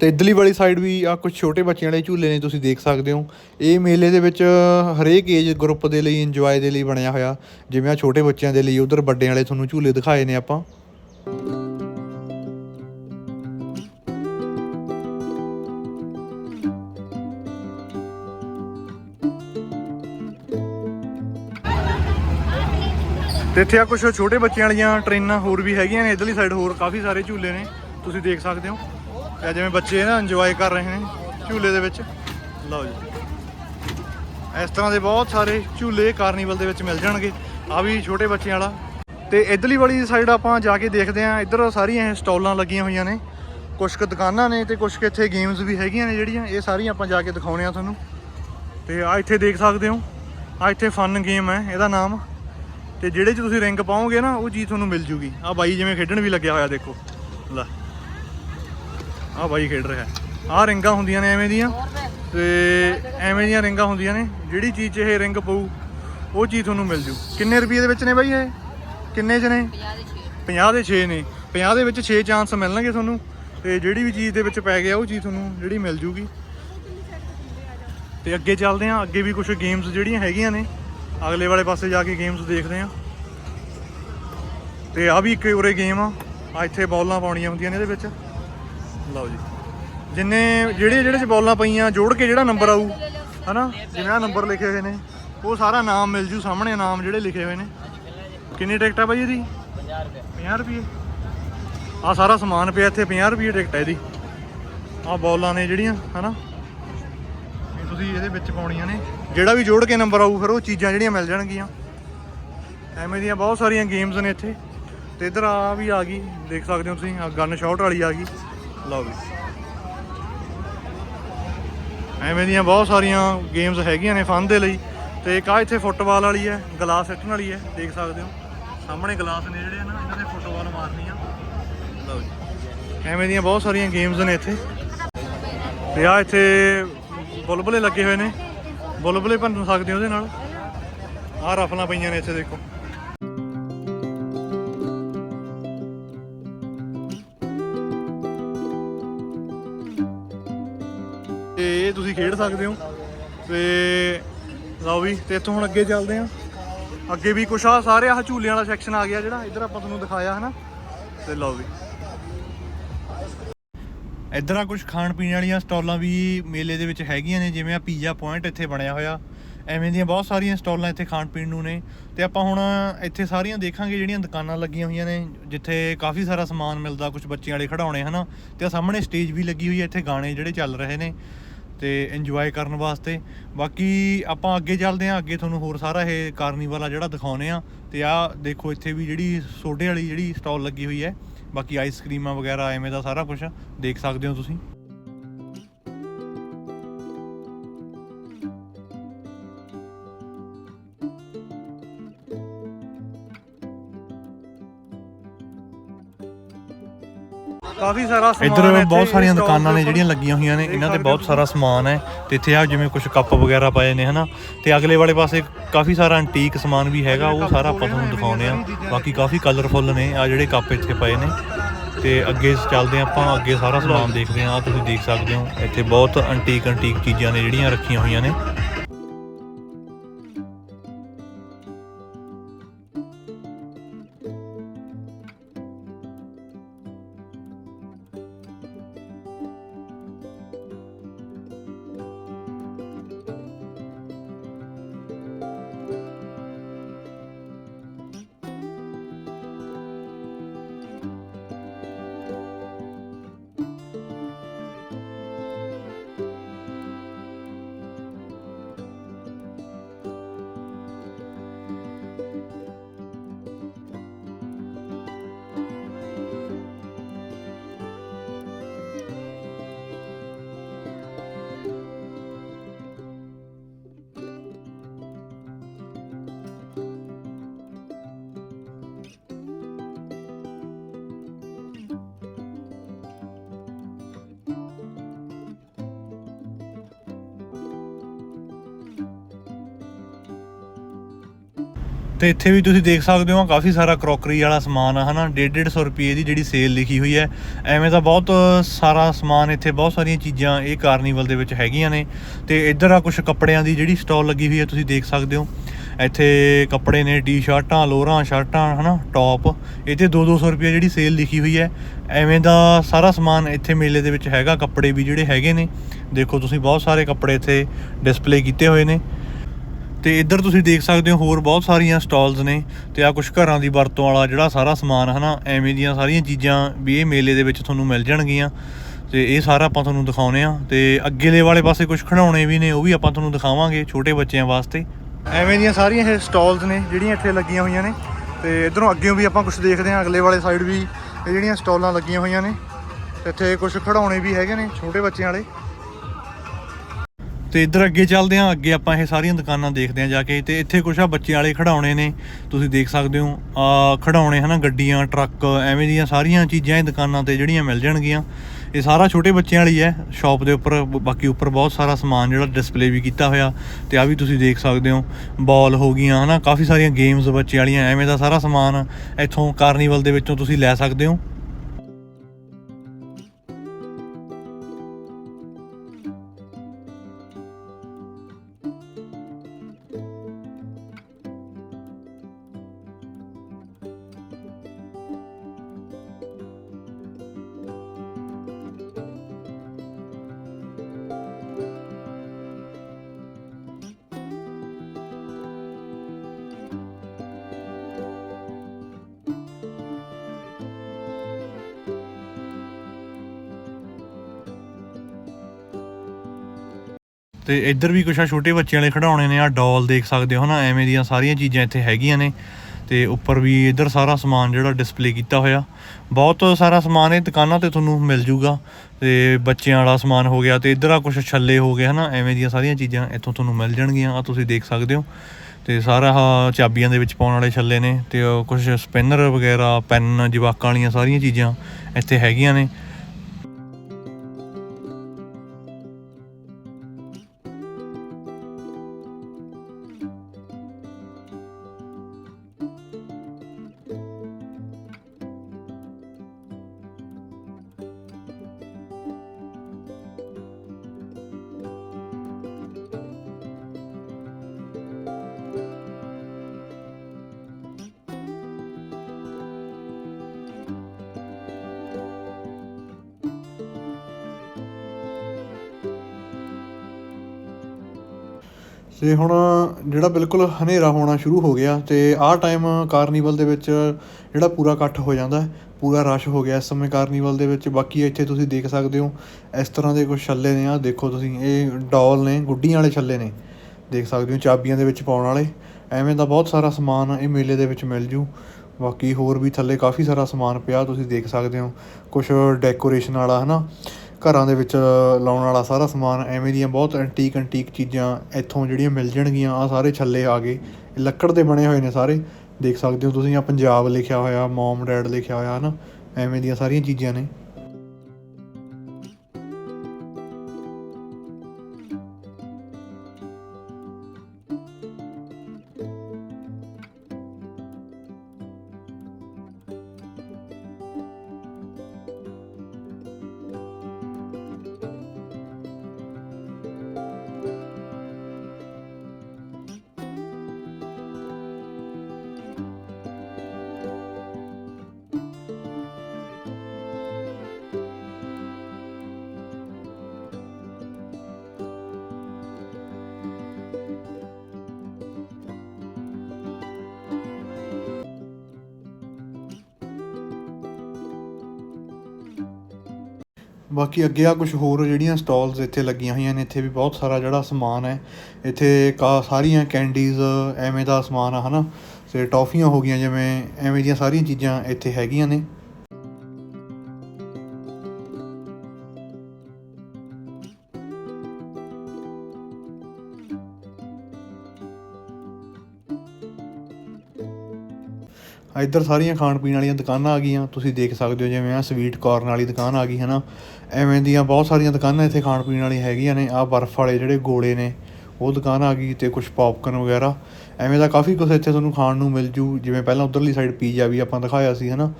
ਤੇ ਇਧਰਲੀ ਵਾਲੀ ਸਾਈਡ ਵੀ ਆ ਕੁਝ ਛੋਟੇ ਬੱਚਿਆਂ ਵਾਲੇ ਝੂਲੇ ਨੇ, ਤੁਸੀਂ ਦੇਖ ਸਕਦੇ ਹੋ। ਇਹ ਮੇਲੇ ਦੇ ਵਿੱਚ ਹਰੇਕ ਏਜ ਗਰੁੱਪ ਦੇ ਲਈ ਇੰਜੋਏ ਦੇ ਲਈ ਬਣਿਆ ਹੋਇਆ। ਜਿਵੇਂ ਆ ਛੋਟੇ ਬੱਚਿਆਂ ਦੇ ਲਈ, ਉਧਰ ਵੱਡਿਆਂ ਵਾਲੇ ਤੁਹਾਨੂੰ ਝੂਲੇ ਦਿਖਾਏ ਨੇ ਆਪਾਂ। ਤੇ ਇੱਥੇ ਆ ਕੁਝ ਛੋਟੇ ਬੱਚਿਆਂ ਵਾਲੀਆਂ ਟ੍ਰੇਨਾਂ ਹੋਰ ਵੀ ਹੈਗੀਆਂ ਨੇ, ਇਧਰਲੀ ਸਾਈਡ ਹੋਰ ਕਾਫੀ ਸਾਰੇ ਝੂਲੇ ਨੇ। ਤੁਸੀਂ ਦੇਖ ਸਕਦੇ ਹੋ। ਇਹ ਜਿਵੇਂ ਬੱਚੇ ਨਾ ਇੰਜੋਏ ਕਰ ਰਹੇ ਨੇ ਝੂਲੇ ਦੇ ਵਿੱਚ। ਲਓ ਜੀ। ਇਸ ਤਰ੍ਹਾਂ ਦੇ ਬਹੁਤ ਸਾਰੇ ਝੂਲੇ ਕਾਰਨੀਵਲ ਦੇ ਵਿੱਚ ਮਿਲ ਜਾਣਗੇ। ਆ ਵੀ ਛੋਟੇ ਬੱਚਿਆਂ ਵਾਲਾ। ਤੇ ਇਧਰਲੀ ਵਾਲੀ ਸਾਈਡ ਆਪਾਂ ਜਾ ਕੇ ਦੇਖਦੇ ਆਂ ਇੱਧਰ ਸਾਰੀਆਂ ਇਹ ਸਟਾਲਾਂ ਲੱਗੀਆਂ ਹੋਈਆਂ ਨੇ। ਕੁਝ ਕੁ ਦੁਕਾਨਾਂ ਨੇ ਤੇ ਕੁਝ ਕੁ ਇੱਥੇ ਗੇਮਸ ਵੀ ਹੈਗੀਆਂ ਨੇ ਜਿਹੜੀਆਂ। ਇਹ ਸਾਰੀਆਂ ਆਪਾਂ ਜਾ ਕੇ ਦਿਖਾਉਣੇ ਆ ਤੁਹਾਨੂੰ। ਤੇ ਆ ਇੱਥੇ ਦੇਖ ਸਕਦੇ ਹੋ। ਆ ਇੱਥੇ ਫਨ ਗੇਮ ਹੈ, ਇਹਦਾ ਨਾਮ। ਤੇ ਜਿਹੜੇ 'ਚ ਤੁਸੀਂ ਰਿੰਗ ਪਾਓਗੇ ਨਾ, ਉਹ ਚੀਜ਼ ਤੁਹਾਨੂੰ ਮਿਲ ਜੂਗੀ। ਆ ਬਾਈ ਜਿਵੇਂ ਖੇਡਣ ਵੀ ਲੱਗਿਆ ਹੋਇਆ, ਦੇਖੋ। ਲੈ। ਆ ਬਾਈ ਖੇਡ ਰਿਹਾ ਆ ਰਿੰਗਾਂ ਹੁੰਦੀਆਂ ਨੇ ਐਵੇਂ ਦੀਆਂ ਤੇ ਐਵੇਂ ਦੀਆਂ ਰਿੰਗਾਂ ਹੁੰਦੀਆਂ ਨੇ, ਜਿਹੜੀ ਚੀਜ਼ 'ਚ ਇਹ ਰਿੰਗ ਪਊ, ਉਹ ਚੀਜ਼ ਤੁਹਾਨੂੰ ਮਿਲ ਜੂ। ਕਿੰਨੇ ਰੁਪਏ ਦੇ ਵਿੱਚ ਨੇ ਬਾਈ ਇਹ? ਕਿੰਨੇ 'ਚ ਨੇ? 50 ਦੇ 6 ਨੇ। 50 ਦੇ ਵਿੱਚ 6 ਚਾਂਸ ਮਿਲਣਗੇ ਤੁਹਾਨੂੰ ਤੇ ਜਿਹੜੀ ਵੀ ਚੀਜ਼ ਦੇ ਵਿੱਚ ਪੈ ਗਿਆ, ਉਹ ਚੀਜ਼ ਤੁਹਾਨੂੰ ਜਿਹੜੀ ਮਿਲ ਜੂਗੀ। ਤੇ ਅੱਗੇ ਚੱਲਦੇ ਆਂ ਅੱਗੇ ਵੀ ਕੁਝ ਗੇਮਸ ਜਿਹੜੀਆਂ ਹੈਗੀਆਂ ਨੇ, ਅਗਲੇ ਵਾਲੇ ਪਾਸੇ ਜਾ ਕੇ ਗੇਮਸ ਦੇਖਦੇ ਆਂ ਤੇ ਆ ਵੀ ਇੱਕ ਉਰੇ ਗੇਮ ਆ। ਆ ਇੱਥੇ ਬੌਲਾਂ ਪਾਉਣੀਆਂ ਹੁੰਦੀਆਂ ਨੇ ਇਹਦੇ ਵਿੱਚ। ਲਓ ਜੀ। ਜਿੰਨੇ ਜਿਹੜੇ ਜਿਹੜੇ ਚ ਬੌਲਾਂ ਪਈਆਂ, ਜੋੜ ਕੇ ਜਿਹੜਾ ਨੰਬਰ ਆਊ, ਹਨਾ? ਜਿਵੇਂ ਆ ਨੰਬਰ ਲਿਖੇ ਹੋਏ ਨੇ, ਉਹ ਸਾਰਾ ਨਾਮ ਮਿਲ ਜੂ, ਸਾਹਮਣੇ ਨਾਮ ਜਿਹੜੇ ਲਿਖੇ ਹੋਏ ਨੇ। ਕਿੰਨੀ ਟਿਕਟ ਆ ਬਾਈ ਇਹਦੀ? 50 ਰੁਪਏ। ਆ ਸਾਰਾ ਸਮਾਨ ਪਿਆ ਇੱਥੇ 50 ਰੁਪਏ ਟਿਕਟ ਹੈ ਇਹਦੀ। ਆ ਬੋਲਾਂ ਨੇ ਜਿਹੜੀਆਂ, ਹਨਾ? ਇਹ ਤੁਸੀਂ ਇਹਦੇ ਵਿੱਚ ਪਾਉਣੀਆਂ ਨੇ। ਜਿਹੜਾ ਵੀ ਜੋੜ ਕੇ ਨੰਬਰ ਆਊ, ਫਿਰ ਉਹ ਚੀਜ਼ਾਂ ਜਿਹੜੀਆਂ ਮਿਲ ਜਾਣਗੀਆਂ। ਐਵੇਂ ਦੀਆਂ ਬਹੁਤ ਸਾਰੀਆਂ ਗੇਮਸ ਨੇ ਇੱਥੇ। ਤੇ ਇਧਰ ਆ ਵੀ ਆ ਗਈ, ਦੇਖ ਸਕਦੇ ਹੋ ਤੁਸੀਂ ਗਨ ਸ਼ਾਟ ਵਾਲੀ ਆ ਗਈ। ਲਓ ਵੀ। ਐਵੇਂ ਦੀਆਂ ਬਹੁਤ ਸਾਰੀਆਂ ਗੇਮਸ ਹੈਗੀਆਂ ਨੇ ਫਨ ਦੇ ਲਈ। ਤੇ ਇੱਕ ਆ ਇੱਥੇ ਫੁੱਟਬਾਲ ਵਾਲੀ ਹੈ ਗਲਾਸ ਸੱਟਣ ਵਾਲੀ ਹੈ, ਦੇਖ ਸਕਦੇ ਹੋ। ਸਾਹਮਣੇ ਗਲਾਸ ਨੇ ਜਿਹੜੇ ਨਾ, ਇਹਨਾਂ ਦੇ ਫੁੱਟਬਾਲ ਮਾਰਨੀ ਆ। ਲਓ ਜੀ। ਐਵੇਂ ਦੀਆਂ ਬਹੁਤ ਸਾਰੀਆਂ ਗੇਮਸ ਨੇ ਇੱਥੇ। ਤੇ ਆ ਇੱਥੇ ਬੁਲਬੁਲੇ ਲੱਗੇ ਹੋਏ ਨੇ। ਬੁਲਬੁਲੇ ਭੰਨ ਸਕਦੇ ਹੋ ਉਹਦੇ ਨਾਲ। ਆਹ ਰਫਲਾਂ ਪਈਆਂ ਨੇ ਇੱਥੇ, ਦੇਖੋ। ਸਕਦੇ ਹੋ। ਤੇ ਲਓ ਵੀ, ਤੇ ਇੱਥੋਂ ਹੁਣ ਅੱਗੇ ਚੱਲਦੇ ਆਂ ਅੱਗੇ ਵੀ ਕੁਛ ਆ, ਸਾਰੇ ਆਹ ਝੂਲਿਆਂ ਵਾਲਾ ਸੈਕਸ਼ਨ ਆ ਗਿਆ ਜਿਹੜਾ, ਇੱਧਰ ਆਪਾਂ ਤੁਹਾਨੂੰ ਦਿਖਾਇਆ ਹਨਾ। ਤੇ ਲਓ ਵੀ। ਇੱਧਰ ਆ ਕੁਝ ਖਾਣ ਪੀਣ ਵਾਲੀਆਂ ਸਟਾਲਾਂ ਵੀ ਮੇਲੇ ਦੇ ਵਿੱਚ ਹੈਗੀਆਂ ਨੇ, ਜਿਵੇਂ ਆ ਪੀਜ਼ਾ ਪੁਆਇੰਟ ਇੱਥੇ ਬਣਿਆ ਹੋਇਆ। ਐਵੇਂ ਦੀਆਂ ਬਹੁਤ ਸਾਰੀਆਂ ਸਟਾਲਾਂ ਇੱਥੇ ਖਾਣ ਪੀਣ ਨੂੰ ਨੇ। ਤੇ ਆਪਾਂ ਹੁਣ ਇੱਥੇ ਸਾਰੀਆਂ ਦੇਖਾਂਗੇ ਜਿਹੜੀਆਂ ਦੁਕਾਨਾਂ ਲੱਗੀਆਂ ਹੋਈਆਂ ਨੇ, ਜਿੱਥੇ ਕਾਫੀ ਸਾਰਾ ਸਮਾਨ ਮਿਲਦਾ ਕੁਝ ਬੱਚਿਆਂ ਵਾਲੇ ਖਿਡੌਣੇ ਹਨਾ। ਤੇ ਆ ਸਾਹਮਣੇ ਸਟੇਜ ਵੀ ਲੱਗੀ ਹੋਈ ਹੈ, ਇੱਥੇ ਗਾਣੇ ਜਿਹੜੇ ਚੱਲ ਰਹੇ ਨੇ। ਤੇ ਇੰਜੋਏ ਕਰਨ ਵਾਸਤੇ। ਬਾਕੀ ਆਪਾਂ ਅੱਗੇ ਚੱਲਦੇ ਹਾਂ ਅੱਗੇ ਤੁਹਾਨੂੰ ਹੋਰ ਸਾਰਾ ਇਹ ਕਾਰਨੀਵਲ ਆ ਜਿਹੜਾ ਦਿਖਾਉਨੇ ਆ। ਤੇ ਆ ਦੇਖੋ ਇੱਥੇ ਵੀ ਜਿਹੜੀ ਸੋਡੇ ਵਾਲੀ ਜਿਹੜੀ ਸਟਾਲ ਲੱਗੀ ਹੋਈ ਹੈ। ਬਾਕੀ ਆਈਸਕ੍ਰੀਮਾਂ ਵਗੈਰਾ, ਐਵੇਂ ਦਾ ਸਾਰਾ ਕੁਝ ਦੇਖ ਸਕਦੇ ਹੋ ਤੁਸੀਂ। ਕਾਫੀ ਸਾਰਾ ਸਮਾਨ ਇੱਧਰ ਬਹੁਤ ਸਾਰੀਆਂ ਦੁਕਾਨਾਂ ਨੇ ਜਿਹੜੀਆਂ ਲੱਗੀਆਂ ਹੋਈਆਂ ਨੇ ਇਹਨਾਂ ਤੇ ਬਹੁਤ ਸਾਰਾ ਸਮਾਨ ਹੈ ਤੇ ਇੱਥੇ ਆ ਜਿਵੇਂ ਕੁਝ ਕੱਪ ਵਗੈਰਾ ਪਏ ਨੇ ਹਨਾ? ਤੇ ਅਗਲੇ ਵਾਲੇ ਪਾਸੇ ਕਾਫੀ ਸਾਰਾ ਐਂਟੀਕ ਸਮਾਨ ਵੀ ਹੈਗਾ ਉਹ ਸਾਰਾ ਆਪਾਂ ਤੁਹਾਨੂੰ ਦਿਖਾਉਨੇ ਆ ਬਾਕੀ ਕਾਫੀ ਕਲਰਫੁੱਲ ਨੇ ਆ ਜਿਹੜੇ ਕੱਪ ਇੱਥੇ ਪਏ ਨੇ। ਤੇ ਅੱਗੇ ਚੱਲਦੇ ਆਪਾਂ ਅੱਗੇ ਸਾਰਾ ਸਮਾਨ ਦੇਖਦੇ ਆਹ ਤੁਸੀਂ ਦੇਖ ਸਕਦੇ ਹੋ ਇੱਥੇ ਬਹੁਤ ਐਂਟੀਕ ਐਂਟੀਕ ਚੀਜ਼ਾਂ ਨੇ ਜਿਹੜੀਆਂ ਰੱਖੀਆਂ ਹੋਈਆਂ ਨੇ। ਤੇ ਇੱਥੇ ਵੀ ਤੁਸੀਂ ਦੇਖ ਸਕਦੇ ਹੋ ਕਾਫੀ ਸਾਰਾ ਕਰੋਕਰੀ ਵਾਲਾ ਸਮਾਨ ਆ, ਹਨਾ? 150 ਰੁਪਏ ਦੀ ਜਿਹੜੀ ਸੇਲ ਲਿਖੀ ਹੋਈ ਹੈ। ਐਵੇਂ ਦਾ ਬਹੁਤ ਸਾਰਾ ਸਮਾਨ ਇੱਥੇ ਬਹੁਤ ਸਾਰੀਆਂ ਚੀਜ਼ਾਂ ਇਹ ਕਾਰਨੀਵਲ ਦੇ ਵਿੱਚ ਹੈਗੀਆਂ ਨੇ। ਤੇ ਇੱਧਰ ਆ ਕੁਝ ਕੱਪੜਿਆਂ ਦੀ ਜਿਹੜੀ ਸਟਾਲ ਲੱਗੀ ਹੋਈ ਹੈ, ਤੁਸੀਂ ਦੇਖ ਸਕਦੇ ਹੋ। ਇੱਥੇ ਕੱਪੜੇ ਨੇ, ਟੀ-ਸ਼ਰਟਾਂ, ਲੋਰਾਂ, ਸ਼ਰਟਾਂ, ਹਨਾ? ਟੌਪ ਇਹ ਤੇ 2-200 ਰੁਪਏ ਜਿਹੜੀ ਸੇਲ ਲਿਖੀ ਹੋਈ ਹੈ। ਐਵੇਂ ਦਾ ਸਾਰਾ ਸਮਾਨ ਇੱਥੇ ਮੇਲੇ ਦੇ ਵਿੱਚ ਹੈਗਾ। ਕੱਪੜੇ ਵੀ ਜਿਹੜੇ ਹੈਗੇ ਨੇ। ਦੇਖੋ, ਤੁਸੀਂ ਬਹੁਤ ਸਾਰੇ ਕੱਪੜੇ ਇੱਥੇ ਡਿਸਪਲੇ ਕੀਤੇ ਹੋਏ ਨੇ। ਤੇ ਇੱਧਰ ਤੁਸੀਂ ਦੇਖ ਸਕਦੇ ਹੋ ਹੋਰ ਬਹੁਤ ਸਾਰੀਆਂ ਸਟਾਲਸ ਨੇ ਤੇ ਆ ਕੁਝ ਘਰਾਂ ਦੀ ਵਰਤੋਂ ਵਾਲਾ ਜਿਹੜਾ ਸਾਰਾ ਸਮਾਨ ਹਨਾ, ਐਵੇਂ ਦੀਆਂ ਸਾਰੀਆਂ ਚੀਜ਼ਾਂ ਵੀ ਇਹ ਮੇਲੇ ਦੇ ਵਿੱਚ ਤੁਹਾਨੂੰ ਮਿਲ ਜਾਣਗੀਆਂ। ਤੇ ਇਹ ਸਾਰਾ ਆਪਾਂ ਤੁਹਾਨੂੰ ਦਿਖਾਉਨੇ ਆ ਤੇ ਅੱਗੇਲੇ ਵਾਲੇ ਪਾਸੇ ਕੁਝ ਖਿਡੌਣੇ ਵੀ ਨੇ, ਉਹ ਵੀ ਆਪਾਂ ਤੁਹਾਨੂੰ ਦਿਖਾਵਾਂਗੇ ਛੋਟੇ ਬੱਚਿਆਂ ਵਾਸਤੇ। ਐਵੇਂ ਦੀਆਂ ਸਾਰੀਆਂ ਇਹ ਸਟਾਲਸ ਨੇ ਜਿਹੜੀਆਂ ਇੱਥੇ ਲੱਗੀਆਂ ਹੋਈਆਂ ਨੇ ਤੇ ਇਧਰੋਂ ਅੱਗੇੋਂ ਵੀ ਆਪਾਂ ਕੁਝ ਦੇਖਦੇ ਹਾਂ ਅਗਲੇ ਵਾਲੇ ਸਾਈਡ ਵੀ ਇਹ ਜਿਹੜੀਆਂ ਸਟਾਲਾਂ ਲੱਗੀਆਂ ਹੋਈਆਂ ਨੇ। ਇੱਥੇ ਕੁਝ ਖਿਡੌਣੇ ਵੀ ਹੈਗੇ ਨੇ ਛੋਟੇ ਬੱਚਿਆਂ ਵਾਲੇ। ਤੇ ਇੱਧਰ ਅੱਗੇ ਚੱਲਦੇ ਹਾਂ, ਅੱਗੇ ਆਪਾਂ ਇਹ ਸਾਰੀਆਂ ਦੁਕਾਨਾਂ ਦੇਖਦੇ ਹਾਂ ਜਾ ਕੇ ਤੇ ਇੱਥੇ ਕੁਛ ਆ ਬੱਚੇ ਵਾਲੇ ਖਿਡੌਣੇ ਨੇ, ਤੁਸੀਂ ਦੇਖ ਸਕਦੇ ਹੋ। ਆ ਖਿਡੌਣੇ ਹਨਾ, ਗੱਡੀਆਂ, ਟਰੱਕ, ਐਵੇਂ ਦੀਆਂ ਸਾਰੀਆਂ ਚੀਜ਼ਾਂ ਇਹ ਦੁਕਾਨਾਂ ਤੇ ਜਿਹੜੀਆਂ ਮਿਲ ਜਾਣਗੀਆਂ। ਇਹ ਸਾਰਾ ਛੋਟੇ ਬੱਚਿਆਂ ਵਾਲੀ ਹੈ, ਸ਼ਾਪ ਦੇ ਉੱਪਰ, ਬਾਕੀ ਉੱਪਰ ਬਹੁਤ ਸਾਰਾ ਸਮਾਨ ਜਿਹੜਾ ਡਿਸਪਲੇ ਵੀ ਕੀਤਾ ਹੋਇਆ। ਤੇ ਆ ਵੀ ਤੁਸੀਂ ਦੇਖ ਸਕਦੇ ਹੋ, ਬਾਲ ਹੋ ਗਈਆਂ ਹਨਾ, ਕਾਫੀ ਸਾਰੀਆਂ ਗੇਮਸ ਬੱਚੇ ਵਾਲੀਆਂ, ਐਵੇਂ ਦਾ ਸਾਰਾ ਸਮਾਨ ਇੱਥੋਂ ਕਾਰਨੀਵਲ ਦੇ ਵਿੱਚੋਂ ਤੁਸੀਂ ਲੈ ਸਕਦੇ ਹੋ। ਤੇ ਇੱਧਰ ਵੀ ਕੁਛ ਆ, ਛੋਟੇ ਬੱਚਿਆਂ ਵਾਲੇ ਖਿਡੌਣੇ ਨੇ ਆ, ਡੋਲ ਦੇਖ ਸਕਦੇ ਹੋ ਨਾ ਐਵੇਂ ਦੀਆਂ ਸਾਰੀਆਂ ਚੀਜ਼ਾਂ ਇੱਥੇ ਹੈਗੀਆਂ ਨੇ। ਤੇ ਉੱਪਰ ਵੀ ਇੱਧਰ ਸਾਰਾ ਸਮਾਨ ਜਿਹੜਾ ਡਿਸਪਲੇ ਕੀਤਾ ਹੋਇਆ। ਬਹੁਤ ਸਾਰਾ ਸਮਾਨ ਇਹ ਦੁਕਾਨਾਂ ਤੇ ਤੁਹਾਨੂੰ ਮਿਲ ਜੂਗਾ। ਤੇ ਬੱਚਿਆਂ ਵਾਲਾ ਸਮਾਨ ਹੋ ਗਿਆ ਤੇ ਇੱਧਰ ਆ ਕੁਛ ਛੱਲੇ ਹੋ ਗਏ ਹਨਾ, ਐਵੇਂ ਦੀਆਂ ਸਾਰੀਆਂ ਚੀਜ਼ਾਂ ਇੱਥੋਂ ਤੁਹਾਨੂੰ ਮਿਲ ਜਾਣਗੀਆਂ। ਆ ਤੁਸੀਂ ਦੇਖ ਸਕਦੇ ਹੋ। ਤੇ ਸਾਰਾ ਚਾਬੀਆਂ ਦੇ ਵਿੱਚ ਪਾਉਣ ਵਾਲੇ ਛੱਲੇ ਨੇ ਤੇ ਉਹ ਕੁਛ ਸਪਿਨਰ ਵਗੈਰਾ, ਪੈਨ, ਜਵਾਕਾਂ ਵਾਲੀਆਂ ਸਾਰੀਆਂ ਚੀਜ਼ਾਂ ਇੱਥੇ ਹੈਗੀਆਂ ਨੇ। ਤੇ ਹੁਣ ਜਿਹੜਾ ਬਿਲਕੁਲ ਹਨੇਰਾ ਹੋਣਾ ਸ਼ੁਰੂ ਹੋ ਗਿਆ ਅਤੇ ਆਹ ਟਾਈਮ ਕਾਰਨੀਵਲ ਦੇ ਵਿੱਚ ਜਿਹੜਾ ਪੂਰਾ ਇਕੱਠ ਹੋ ਜਾਂਦਾ, ਪੂਰਾ ਰਸ਼ ਹੋ ਗਿਆ ਇਸ ਸਮੇਂ ਕਾਰਨੀਵਲ ਦੇ ਵਿੱਚ। ਬਾਕੀ ਇੱਥੇ ਤੁਸੀਂ ਦੇਖ ਸਕਦੇ ਹੋ, ਇਸ ਤਰ੍ਹਾਂ ਦੇ ਕੁਛ ਛੱਲੇ ਨੇ ਆਹ ਦੇਖੋ ਤੁਸੀਂ, ਇਹ ਡੋਲ ਨੇ, ਗੁੱਡੀਆਂ ਵਾਲੇ ਛੱਲੇ ਨੇ। ਦੇਖ ਸਕਦੇ ਹੋ ਚਾਬੀਆਂ ਦੇ ਵਿੱਚ ਪਾਉਣ ਵਾਲੇ। ਐਵੇਂ ਦਾ ਬਹੁਤ ਸਾਰਾ ਸਮਾਨ ਇਹ ਮੇਲੇ ਦੇ ਵਿੱਚ ਮਿਲ ਜੂ। ਬਾਕੀ ਹੋਰ ਵੀ ਥੱਲੇ ਕਾਫੀ ਸਾਰਾ ਸਮਾਨ ਪਿਆ, ਤੁਸੀਂ ਦੇਖ ਸਕਦੇ ਹੋ। ਕੁਝ ਡੈਕੋਰੇਸ਼ਨ ਵਾਲਾ, ਹਨਾ? ਘਰਾਂ ਦੇ ਵਿੱਚ ਲਾਉਣ ਵਾਲਾ ਸਾਰਾ ਸਮਾਨ ਐਵੇਂ ਦੀਆਂ ਬਹੁਤ ਐਂਟੀਕ ਐਂਟੀਕ ਚੀਜ਼ਾਂ ਇੱਥੋਂ ਜਿਹੜੀਆਂ ਮਿਲ ਜਾਣਗੀਆਂ ਆ ਸਾਰੇ ਛੱਲੇ ਆ ਗਏ। ਲੱਕੜ ਦੇ ਬਣੇ ਹੋਏ ਨੇ ਸਾਰੇ। ਦੇਖ ਸਕਦੇ ਹੋ ਤੁਸੀਂ ਆ ਪੰਜਾਬ ਲਿਖਿਆ ਹੋਇਆ ਮਮ ਡੈਡ ਲਿਖਿਆ ਹੋਇਆ, ਹਨਾ? ਐਵੇਂ ਦੀਆਂ ਸਾਰੀਆਂ ਚੀਜ਼ਾਂ ਨੇ। ਬਾਕੀ ਅੱਗੇ ਆ ਕੁਝ ਹੋਰ ਜਿਹੜੀਆਂ ਸਟਾਲਸ ਇੱਥੇ ਲੱਗੀਆਂ ਹੋਈਆਂ ਨੇ, ਇੱਥੇ ਵੀ ਬਹੁਤ ਸਾਰਾ ਜਿਹੜਾ ਸਮਾਨ ਹੈ। ਇੱਥੇ ਕਾ ਸਾਰੀਆਂ ਕੈਂਡੀਜ਼ ਐਵੇਂ ਦਾ ਸਮਾਨ ਆ, ਹਨਾ? ਤੇ ਟੌਫੀਆਂ ਹੋ ਗਈਆਂ, ਜਿਵੇਂ ਐਵੇਂ ਦੀਆਂ ਸਾਰੀਆਂ ਚੀਜ਼ਾਂ ਇੱਥੇ ਹੈਗੀਆਂ ਨੇ। ਇੱਧਰ ਸਾਰੀਆਂ ਖਾਣ ਪੀਣ ਵਾਲੀਆਂ ਦੁਕਾਨਾਂ ਆ ਗਈਆਂ। ਤੁਸੀਂ ਦੇਖ ਸਕਦੇ ਹੋ ਜਿਵੇਂ ਆ ਸਵੀਟ ਕਾਰਨ ਵਾਲੀ ਦੁਕਾਨ ਆ ਗਈ ਹੈ ਨਾ ਐਵੇਂ ਦੀਆਂ ਬਹੁਤ ਸਾਰੀਆਂ ਦੁਕਾਨਾਂ ਇੱਥੇ ਖਾਣ ਪੀਣ ਵਾਲੀ ਹੈਗੀਆਂ ਨੇ। ਆ ਬਰਫ਼ ਵਾਲੇ ਜਿਹੜੇ ਗੋਲੇ ਨੇ, ਉਹ ਦੁਕਾਨ ਆ ਗਈ ਤੇ ਕੁਝ ਪੌਪਕਾਰਨ ਵਗੈਰਾ। ਐਵੇਂ ਦਾ ਕਾਫੀ ਕੁਝ ਇੱਥੇ ਤੁਹਾਨੂੰ ਖਾਣ ਨੂੰ ਮਿਲ ਜੂ। ਜਿਵੇਂ ਪਹਿਲਾਂ ਉਧਰਲੀ ਸਾਈਡ ਪੀਜ਼ਾ ਵੀ ਆਪਾਂ ਦਿਖਾਇਆ ਸੀ ਹੈ ਨਾ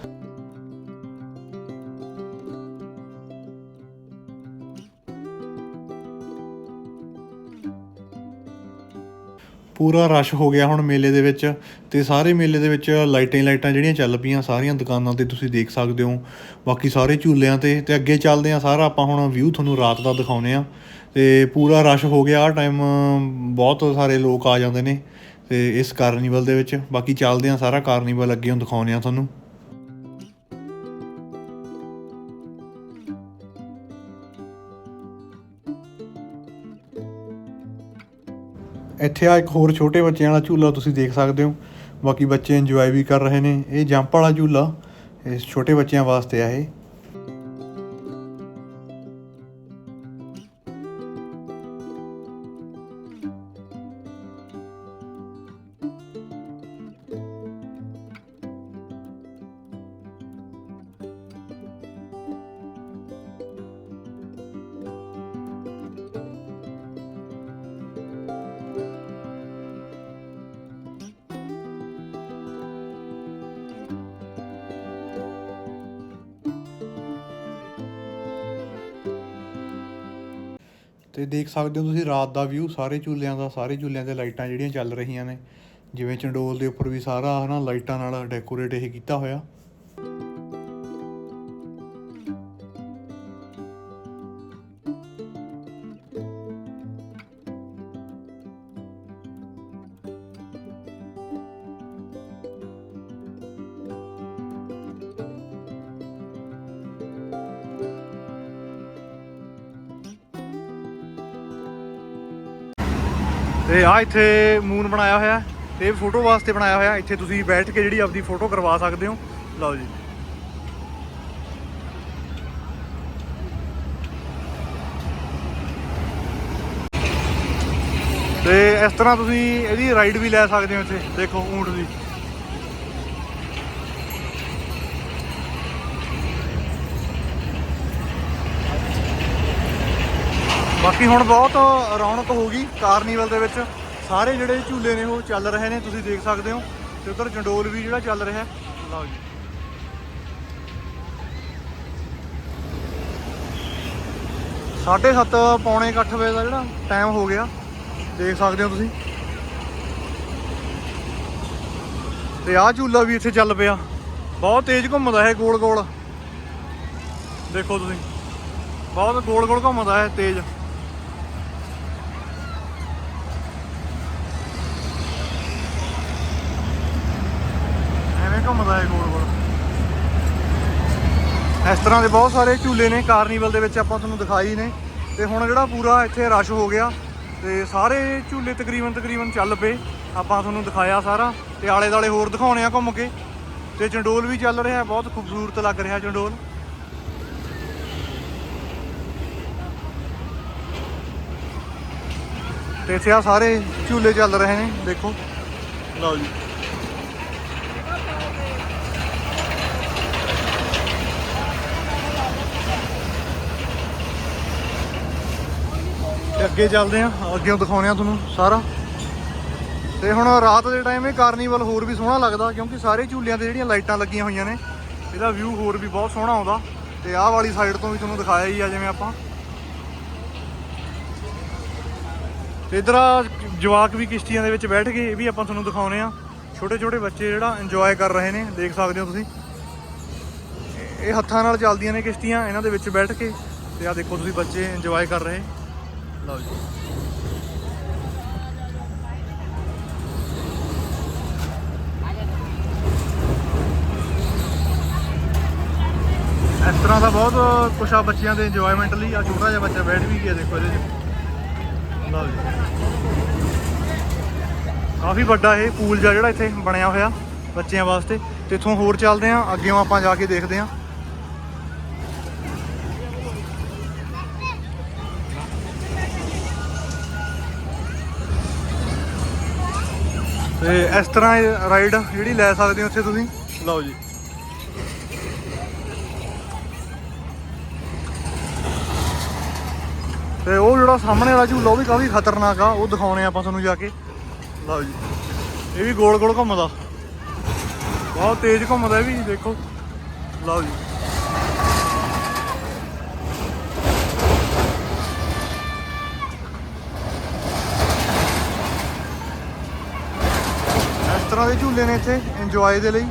ਪੂਰਾ ਰਸ਼ ਹੋ ਗਿਆ ਹੁਣ ਮੇਲੇ ਦੇ ਵਿੱਚ ਤੇ ਸਾਰੇ ਮੇਲੇ ਦੇ ਵਿੱਚ ਲਾਈਟਾਂ ਹੀ ਲਾਈਟਾਂ ਜਿਹੜੀਆਂ ਚੱਲ ਪਈਆਂ, ਸਾਰੀਆਂ ਦੁਕਾਨਾਂ ਤੇ ਤੁਸੀਂ ਦੇਖ ਸਕਦੇ ਹੋ। ਬਾਕੀ ਸਾਰੇ ਝੂਲਿਆਂ ਤੇ ਤੇ ਅੱਗੇ ਚੱਲਦੇ ਆ ਸਾਰਾ ਆਪਾਂ ਹੁਣ ਵਿਊ ਤੁਹਾਨੂੰ ਰਾਤ ਦਾ ਦਿਖਾਉਨੇ ਆ ਤੇ ਪੂਰਾ ਰਸ਼ ਹੋ ਗਿਆ ਆ ਟਾਈਮ ਬਹੁਤ ਸਾਰੇ ਲੋਕ ਆ ਜਾਂਦੇ ਨੇ ਤੇ ਇਸ ਕਾਰਨੀਵਲ ਦੇ ਵਿੱਚ। ਬਾਕੀ ਚੱਲਦੇ ਆ ਸਾਰਾ ਕਾਰਨੀਵਲ ਅੱਗੇ ਹੁਣ ਦਿਖਾਉਨੇ ਆ ਤੁਹਾਨੂੰ। ਇੱਥੇ ਆ ਇੱਕ ਹੋਰ ਛੋਟੇ ਬੱਚਿਆਂ ਵਾਲਾ ਝੂਲਾ ਤੁਸੀਂ ਦੇਖ ਸਕਦੇ ਹੋ। ਬਾਕੀ ਬੱਚੇ ਇੰਜੋਏ ਵੀ ਕਰ ਰਹੇ ਨੇ। ਇਹ ਜੰਪ ਵਾਲਾ ਝੂਲਾ ਇਸ ਛੋਟੇ ਬੱਚਿਆਂ ਵਾਸਤੇ ਆ ਇਹ। ਸਕਦੇ ਹੋ ਤੁਸੀਂ ਰਾਤ ਦਾ ਵਿਊ ਸਾਰੇ ਝੂਲਿਆਂ ਦਾ, ਸਾਰੇ ਝੂਲਿਆਂ ਤੇ ਲਾਈਟਾਂ ਜਿਹੜੀਆਂ ਚੱਲ ਰਹੀਆਂ ਨੇ। ਜਿਵੇਂ ਚੰਡੋਲ ਦੇ ਉੱਪਰ ਵੀ ਸਾਰਾ ਹਨਾ ਲਾਈਟਾਂ ਨਾਲ ਡੈਕੋਰੇਟ ਇਹ ਕੀਤਾ ਹੋਇਆ। ਤੇ ਆ ਇੱਥੇ ਮੂਨ ਬਣਾਇਆ ਹੋਇਆ ਹੈ ਤੇ ਫੋਟੋ ਵਾਸਤੇ ਬਣਾਇਆ ਹੋਇਆ ਇੱਥੇ ਤੁਸੀਂ ਬੈਠ ਕੇ ਜਿਹੜੀ ਆਪਦੀ ਫੋਟੋ ਕਰਵਾ ਸਕਦੇ ਹੋ। ਲਓ ਜੀ। ਤੇ ਇਸ ਤਰ੍ਹਾਂ ਤੁਸੀਂ ਇਹਦੀ ਰਾਈਡ ਵੀ ਲੈ ਸਕਦੇ ਹੋ ਇੱਥੇ। ਦੇਖੋ ਊਂਟ ਦੀ। ਬਾਕੀ ਹੁਣ ਬਹੁਤ ਰੌਣਕ ਹੋ ਗਈ ਕਾਰਨੀਵਲ ਦੇ ਵਿੱਚ। ਸਾਰੇ ਜਿਹੜੇ ਝੂਲੇ ਨੇ ਉਹ ਚੱਲ ਰਹੇ ਨੇ, ਤੁਸੀਂ ਦੇਖ ਸਕਦੇ ਹੋ। ਤੇ ਉਧਰ ਜੰਡੋਲ ਵੀ ਜਿਹੜਾ ਚੱਲ ਰਿਹਾ। ਲਓ ਜੀ। ਸਾਢੇ ਸੱਤ ਪੌਣੇ 8 ਵਜੇ ਦਾ ਜਿਹੜਾ ਟਾਈਮ ਹੋ ਗਿਆ। ਦੇਖ ਸਕਦੇ ਹੋ ਤੁਸੀਂ। ਤੇ ਆਹ ਝੂਲਾ ਵੀ ਇੱਥੇ ਚੱਲ ਪਿਆ। ਬਹੁਤ ਤੇਜ਼ ਘੁੰਮਦਾ ਹੈ ਗੋਲ ਗੋਲ ਦੇਖੋ ਤੁਸੀਂ। ਬਹੁਤ ਗੋਲ ਗੋਲ ਘੁੰਮਦਾ ਹੈ ਤੇਜ਼ ਐਵੇਂ ਘੁੰਮਦਾ ਹੈ ਗੋਲ ਗੋਲ। ਇਸ ਤਰ੍ਹਾਂ ਦੇ ਬਹੁਤ ਸਾਰੇ ਝੂਲੇ ਨੇ, ਕਾਰਨੀਵਲ ਦੇ ਵਿੱਚ ਆਪਾਂ ਤੁਹਾਨੂੰ ਦਿਖਾਈ ਨੇ। ਤੇ ਹੁਣ ਜਿਹੜਾ ਪੂਰਾ ਇੱਥੇ ਰਸ਼ ਹੋ ਗਿਆ, ਤੇ ਸਾਰੇ ਝੂਲੇ ਤਕਰੀਬਨ ਤਕਰੀਬਨ ਚੱਲ ਪਏ। ਆਪਾਂ ਤੁਹਾਨੂੰ ਦਿਖਾਇਆ ਸਾਰਾ, ਤੇ ਆਲੇ ਦਾਲੇ ਹੋਰ ਦਿਖਾਉਣੇ ਆ ਘੁੰਮ ਕੇ। ਤੇ ਚੰਡੋਲ ਵੀ ਚੱਲ ਰਿਹਾ, ਬਹੁਤ ਖੂਬਸੂਰਤ ਲੱਗ ਰਿਹਾ ਚੰਡੋਲ। ਤੇ ਇੱਥੇ ਆ ਸਾਰੇ ਝੂਲੇ ਚੱਲ ਰਹੇ ਨੇ, ਦੇਖੋ। ਲਓ ਜੀ। ਅੱਗੇ ਚੱਲਦੇ ਆ, ਅੱਗੇ ਦਿਖਾਉਣੇ ਆ ਤੁਹਾਨੂੰ ਸਾਰਾ। ਤੇ ਹੁਣ ਰਾਤ ਦੇ ਟਾਈਮ ਇਹ ਕਾਰਨੀਵਲ ਹੋਰ ਵੀ ਸੋਹਣਾ ਲੱਗਦਾ, ਕਿਉਂਕਿ ਸਾਰੇ ਝੂਲਿਆਂ ਤੇ ਜਿਹੜੀਆਂ ਲਾਈਟਾਂ ਲੱਗੀਆਂ ਹੋਈਆਂ ਨੇ, ਇਹਦਾ ਵਿਊ ਹੋਰ ਵੀ ਬਹੁਤ ਸੋਹਣਾ ਆਉਂਦਾ। ਤੇ ਆਹ ਵਾਲੀ ਸਾਈਡ ਤੋਂ ਵੀ ਤੁਹਾਨੂੰ ਦਿਖਾਇਆ ਹੀ ਆ, ਜਿਵੇਂ ਆਪਾਂ। ਤੇ ਇਧਰ ਆ ਜਵਾਕ ਵੀ ਕਿਸ਼ਤੀਆਂ ਦੇ ਵਿੱਚ ਬੈਠ ਕੇ ਇਹ ਵੀ ਆਪਾਂ ਤੁਹਾਨੂੰ ਦਿਖਾਉਨੇ ਆ। ਛੋਟੇ ਛੋਟੇ ਬੱਚੇ ਜਿਹੜਾ ਇੰਜੋਏ ਕਰ ਰਹੇ ਨੇ, ਦੇਖ ਸਕਦੇ ਹੋ ਤੁਸੀਂ। ਇਹ- ਹੱਥਾਂ ਨਾਲ ਚੱਲਦੀਆਂ ਨੇ ਕਿਸ਼ਤੀਆਂ, ਇਹਨਾਂ ਦੇ ਵਿੱਚ ਬੈਠ ਕੇ। ਤੇ ਆ ਦੇਖੋ ਤੁਸੀਂ ਬੱਚੇ ਇੰਜੋਏ ਕਰ ਰਹੇ। ਲਓ ਜੀ। ਇਸ ਤਰ੍ਹਾਂ ਦਾ ਬਹੁਤ ਕੁਛ ਆ ਬੱਚਿਆਂ ਦੇ ਇੰਜੋਇਮੈਂਟ ਲਈ। ਆ ਛੋਟਾ ਜਿਹਾ ਬੱਚਾ ਬੈਠ ਵੀ ਗਿਆ ਦੇਖੋ ਇਹਦੇ 'ਚ। ਲਓ ਜੀ। ਕਾਫੀ ਵੱਡਾ ਇਹ ਪੂਲ ਜਿਹਾ ਜਿਹੜਾ ਇੱਥੇ ਬਣਿਆ ਹੋਇਆ ਬੱਚਿਆਂ ਵਾਸਤੇ। ਤੇ ਇੱਥੋਂ ਹੋਰ ਚੱਲਦੇ ਆਂ ਅੱਗੇ ਆਪਾਂ ਜਾ ਕੇ ਦੇਖਦੇ ਆਂ। ਤੇ ਇਸ ਤਰ੍ਹਾਂ ਇਹ ਰਾਈਡ ਜਿਹੜੀ ਲੈ ਸਕਦੇ ਹੋ ਉੱਥੇ ਤੁਸੀਂ? ਲਓ ਜੀ। ਤੇ ਉਹ ਜਿਹੜਾ ਸਾਹਮਣੇ ਵਾਲਾ ਝੂਲਾ ਉਹ ਵੀ ਕਾਫੀ ਖਤਰਨਾਕ ਆ ਉਹ ਦਿਖਾਉਣੇ ਆਪਾਂ ਤੁਹਾਨੂੰ ਜਾ ਕੇ। ਲਓ ਜੀ। ਇਹ ਵੀ ਗੋਲ ਗੋਲ ਘੁੰਮਦਾ। ਬਹੁਤ ਤੇਜ਼ ਘੁੰਮਦਾ ਇਹ ਵੀ ਦੇਖੋ। ਲਓ ਜੀ ਇਸ ਤਰ੍ਹਾਂ ਦੇ ਝੂਲੇ ਨੇ ਇੱਥੇ ਇੰਜੋਏ ਦੇ ਲਈ।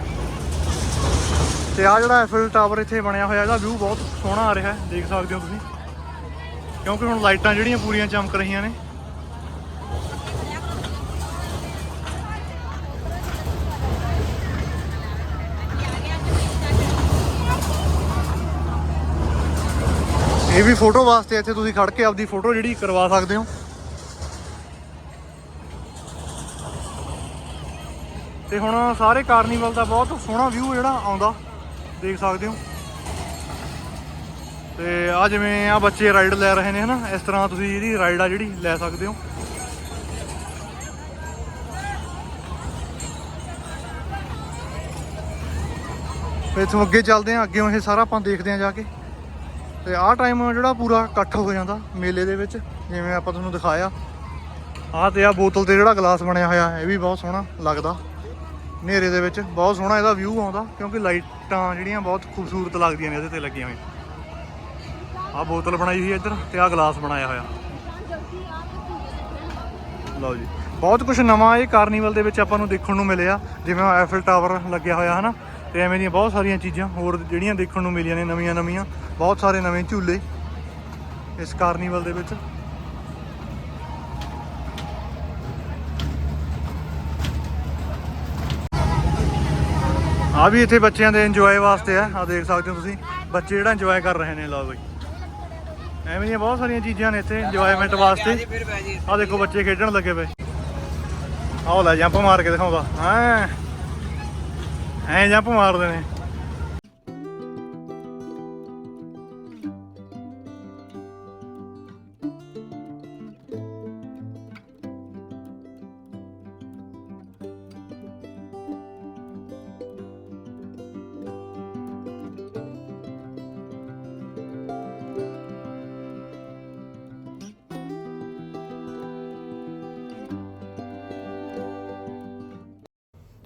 ਤੇ ਆ ਜਿਹੜਾ ਐਫਲ ਟਾਵਰ ਇੱਥੇ ਬਣਿਆ ਹੋਇਆ, ਇਹਦਾ ਵਿਊ ਬਹੁਤ ਸੋਹਣਾ ਆ ਰਿਹਾ ਹੈ, ਦੇਖ ਸਕਦੇ ਹੋ ਤੁਸੀਂ। ਕਿਉਂਕਿ ਹੁਣ ਲਾਈਟਾਂ ਜਿਹੜੀਆਂ ਪੂਰੀਆਂ ਚਮਕ ਰਹੀਆਂ ਨੇ। ਇਹ ਵੀ ਫੋਟੋ ਵਾਸਤੇ ਇੱਥੇ ਤੁਸੀਂ ਖੜ ਕੇ ਆਪਦੀ ਫੋਟੋ ਜਿਹੜੀ ਕਰਵਾ ਸਕਦੇ ਹੋ। ਤੇ ਹੁਣ ਸਾਰੇ ਕਾਰਨੀਵਲ ਦਾ ਬਹੁਤ ਸੋਹਣਾ ਵਿਊ ਜਿਹੜਾ ਆਉਂਦਾ, ਦੇਖ ਸਕਦੇ ਹੋ। ਤੇ ਆ ਜਿਵੇਂ ਆ ਬੱਚੇ ਰਾਈਡ ਲੈ ਰਹੇ ਨੇ ਹਨਾ, ਇਸ ਤਰ੍ਹਾਂ ਤੁਸੀਂ ਇਹਦੀ ਰਾਈਡ ਆ ਜਿਹੜੀ ਲੈ ਸਕਦੇ ਹੋ। ਤੇ ਇੱਥੋਂ ਅੱਗੇ ਚੱਲਦੇ ਆ ਅੱਗੇ ਇਹ ਸਾਰਾ ਆਪਾਂ ਦੇਖਦੇ ਆ ਜਾ ਕੇ। ਤੇ ਆਹ ਟਾਈਮ ਜਿਹੜਾ ਪੂਰਾ ਇਕੱਠ ਹੋ ਜਾਂਦਾ ਮੇਲੇ ਦੇ ਵਿੱਚ, ਜਿਵੇਂ ਆਪਾਂ ਤੁਹਾਨੂੰ ਦਿਖਾਇਆ। ਆਹ ਤੇ ਆ ਬੋਤਲ ਤੇ ਜਿਹੜਾ ਗਲਾਸ ਬਣਿਆ ਹੋਇਆ, ਇਹ ਵੀ ਬਹੁਤ ਸੋਹਣਾ ਲੱਗਦਾ। ਹਨੇਰੇ ਦੇ ਵਿੱਚ। ਬਹੁਤ ਸੋਹਣਾ ਇਹਦਾ ਵਿਊ ਆਉਂਦਾ, ਕਿਉਂਕਿ ਲਾਈਟਾਂ ਜਿਹੜੀਆਂ ਬਹੁਤ ਖੂਬਸੂਰਤ ਲੱਗਦੀਆਂ ਨੇ ਇਹਦੇ ਤੇ ਲੱਗੀਆਂ ਹੋਈਆਂ। ਆਹ ਬੋਤਲ ਬਣਾਈ ਹੋਈ ਇੱਧਰ ਤੇ ਆਹ ਗਲਾਸ ਬਣਾਇਆ ਹੋਇਆ। ਲਓ ਜੀ। ਬਹੁਤ ਕੁਝ ਨਵਾਂ ਇਹ ਕਾਰਨੀਵਲ ਦੇ ਵਿੱਚ ਆਪਾਂ ਨੂੰ ਦੇਖਣ ਨੂੰ ਮਿਲਿਆ, ਜਿਵੇਂ ਐਫਲ ਟਾਵਰ ਲੱਗਿਆ ਹੋਇਆ, ਹਨਾ? ਤੇ ਐਵੇਂ ਦੀਆਂ ਬਹੁਤ ਸਾਰੀਆਂ ਚੀਜ਼ਾਂ, ਹੋਰ ਜਿਹੜੀਆਂ ਦੇਖਣ ਨੂੰ ਮਿਲੀਆਂ ਨੇ ਨਵੀਆਂ ਨਵੀਆਂ ਬਹੁਤ ਸਾਰੇ ਨਵੇਂ ਝੂਲੇ ਇਸ ਕਾਰਨੀਵਲ ਦੇ ਵਿੱਚ। ਆ ਵੀ ਇੱਥੇ ਬੱਚਿਆਂ ਦੇ ਇੰਜੋਏ ਵਾਸਤੇ ਆ। ਆ ਦੇਖ ਸਕਦੇ ਹੋ ਤੁਸੀਂ। ਬੱਚੇ ਜਿਹੜਾ ਇੰਜੋਏ ਕਰ ਰਹੇ ਨੇ, ਲਓ ਬਈ। ਐਵੇਂ ਦੀਆਂ ਬਹੁਤ ਸਾਰੀਆਂ ਚੀਜ਼ਾਂ ਨੇ ਇੱਥੇ ਇੰਜੋਏਮੈਂਟ ਵਾਸਤੇ। ਆ ਦੇਖੋ ਬੱਚੇ ਖੇਡਣ ਲੱਗੇ ਪਏ। ਆਹ ਲੈ ਜੰਪ ਮਾਰ ਕੇ ਦਿਖਾਉਂਦਾ। ਹਾਂ। ਐ ਜੰਪ ਮਾਰਦੇ ਨੇ।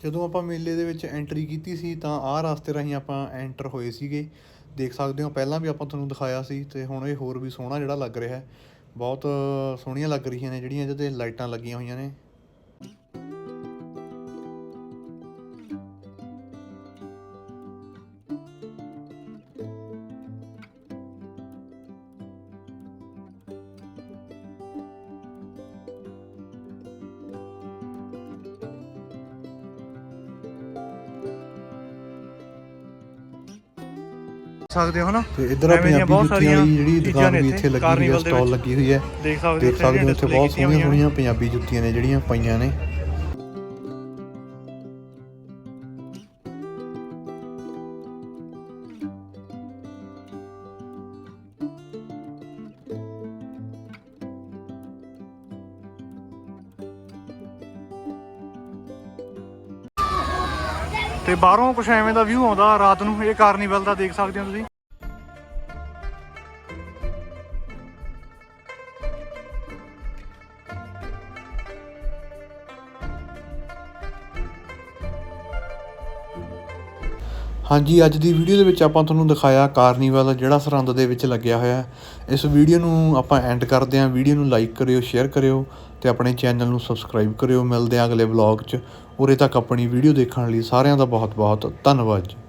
ਜਦੋਂ ਆਪਾਂ ਮੇਲੇ ਦੇ ਵਿੱਚ ਐਂਟਰੀ ਕੀਤੀ ਸੀ ਤਾਂ ਆਹ ਰਸਤੇ ਰਾਹੀਂ ਆਪਾਂ ਐਂਟਰ ਹੋਏ ਸੀਗੇ। ਦੇਖ ਸਕਦੇ ਹੋ, ਪਹਿਲਾਂ ਵੀ ਆਪਾਂ ਤੁਹਾਨੂੰ ਦਿਖਾਇਆ ਸੀ ਤੇ ਹੁਣ ਇਹ ਹੋਰ ਵੀ ਸੋਹਣਾ ਜਿਹੜਾ ਲੱਗ ਰਿਹਾ ਬਹੁਤ ਸੋਹਣੀਆਂ ਲੱਗ ਰਹੀਆਂ ਨੇ ਜਿਹੜੀਆਂ ਇਹਦੇ ਤੇ ਲਾਈਟਾਂ ਲੱਗੀਆਂ ਹੋਈਆਂ ਨੇ। ਸਕਦੇ ਹੋ ਨਾ ਤੇ ਇੱਧਰ ਦੀਆਂ ਪੰਜਾਬੀ ਬਹੁਤ ਜੁੱਤੀਆਂ ਵਾਲੀ ਜਿਹੜੀ ਦੁਕਾਨ ਵੀ ਇੱਥੇ ਲੱਗੀ ਹੋਈ ਹੈ ਦੇ ਸਟਾਲ। ਲੱਗੀ ਹੋਈ ਹੈ ਦੇਖ ਸਕਦੇ ਹੋ ਇੱਥੇ ਬਹੁਤ ਸੋਹਣੀਆਂ। ਸੋਹਣੀਆਂ ਪੰਜਾਬੀ ਜੁੱਤੀਆਂ ਨੇ ਜਿਹੜੀਆਂ ਪਈਆਂ ਨੇ ਤੇ ਬਾਹਰੋਂ ਕੁਝ ਐਵੇਂ ਦਾ ਵਿਊ ਆਉਂਦਾ ਰਾਤ ਨੂੰ ਇਹ ਕਾਰਨੀਵਲ ਦਾ ਦੇਖ ਸਕਦੇ ਹੋ ਤੁਸੀਂ ਹਾਂਜੀ, ਅੱਜ ਦੀ ਵੀਡੀਓ ਦੇ ਵਿੱਚ ਆਪਾਂ ਤੁਹਾਨੂੰ ਦਿਖਾਇਆ ਕਾਰਨੀਵਲ ਜਿਹੜਾ ਸਰਹੰਦ ਦੇ ਵਿੱਚ ਲੱਗਿਆ ਹੋਇਆ ਇਸ ਵੀਡੀਓ ਨੂੰ ਆਪਾਂ ਐਂਡ ਕਰਦੇ ਹਾਂ। ਵੀਡੀਓ ਨੂੰ ਲਾਈਕ ਕਰਿਓ ਸ਼ੇਅਰ ਕਰਿਓ ਤੇ ਆਪਣੇ ਚੈਨਲ ਨੂੰ ਸਬਸਕ੍ਰਾਈਬ ਕਰਿਓ। ਮਿਲਦੇ ਹਾਂ ਅਗਲੇ ਵਲੌਗ 'ਚ। ਉਰੇ ਤੱਕ ਆਪਣੀ ਵੀਡੀਓ ਦੇਖਣ ਲਈ ਸਾਰਿਆਂ ਦਾ ਬਹੁਤ ਬਹੁਤ ਧੰਨਵਾਦ ਜੀ।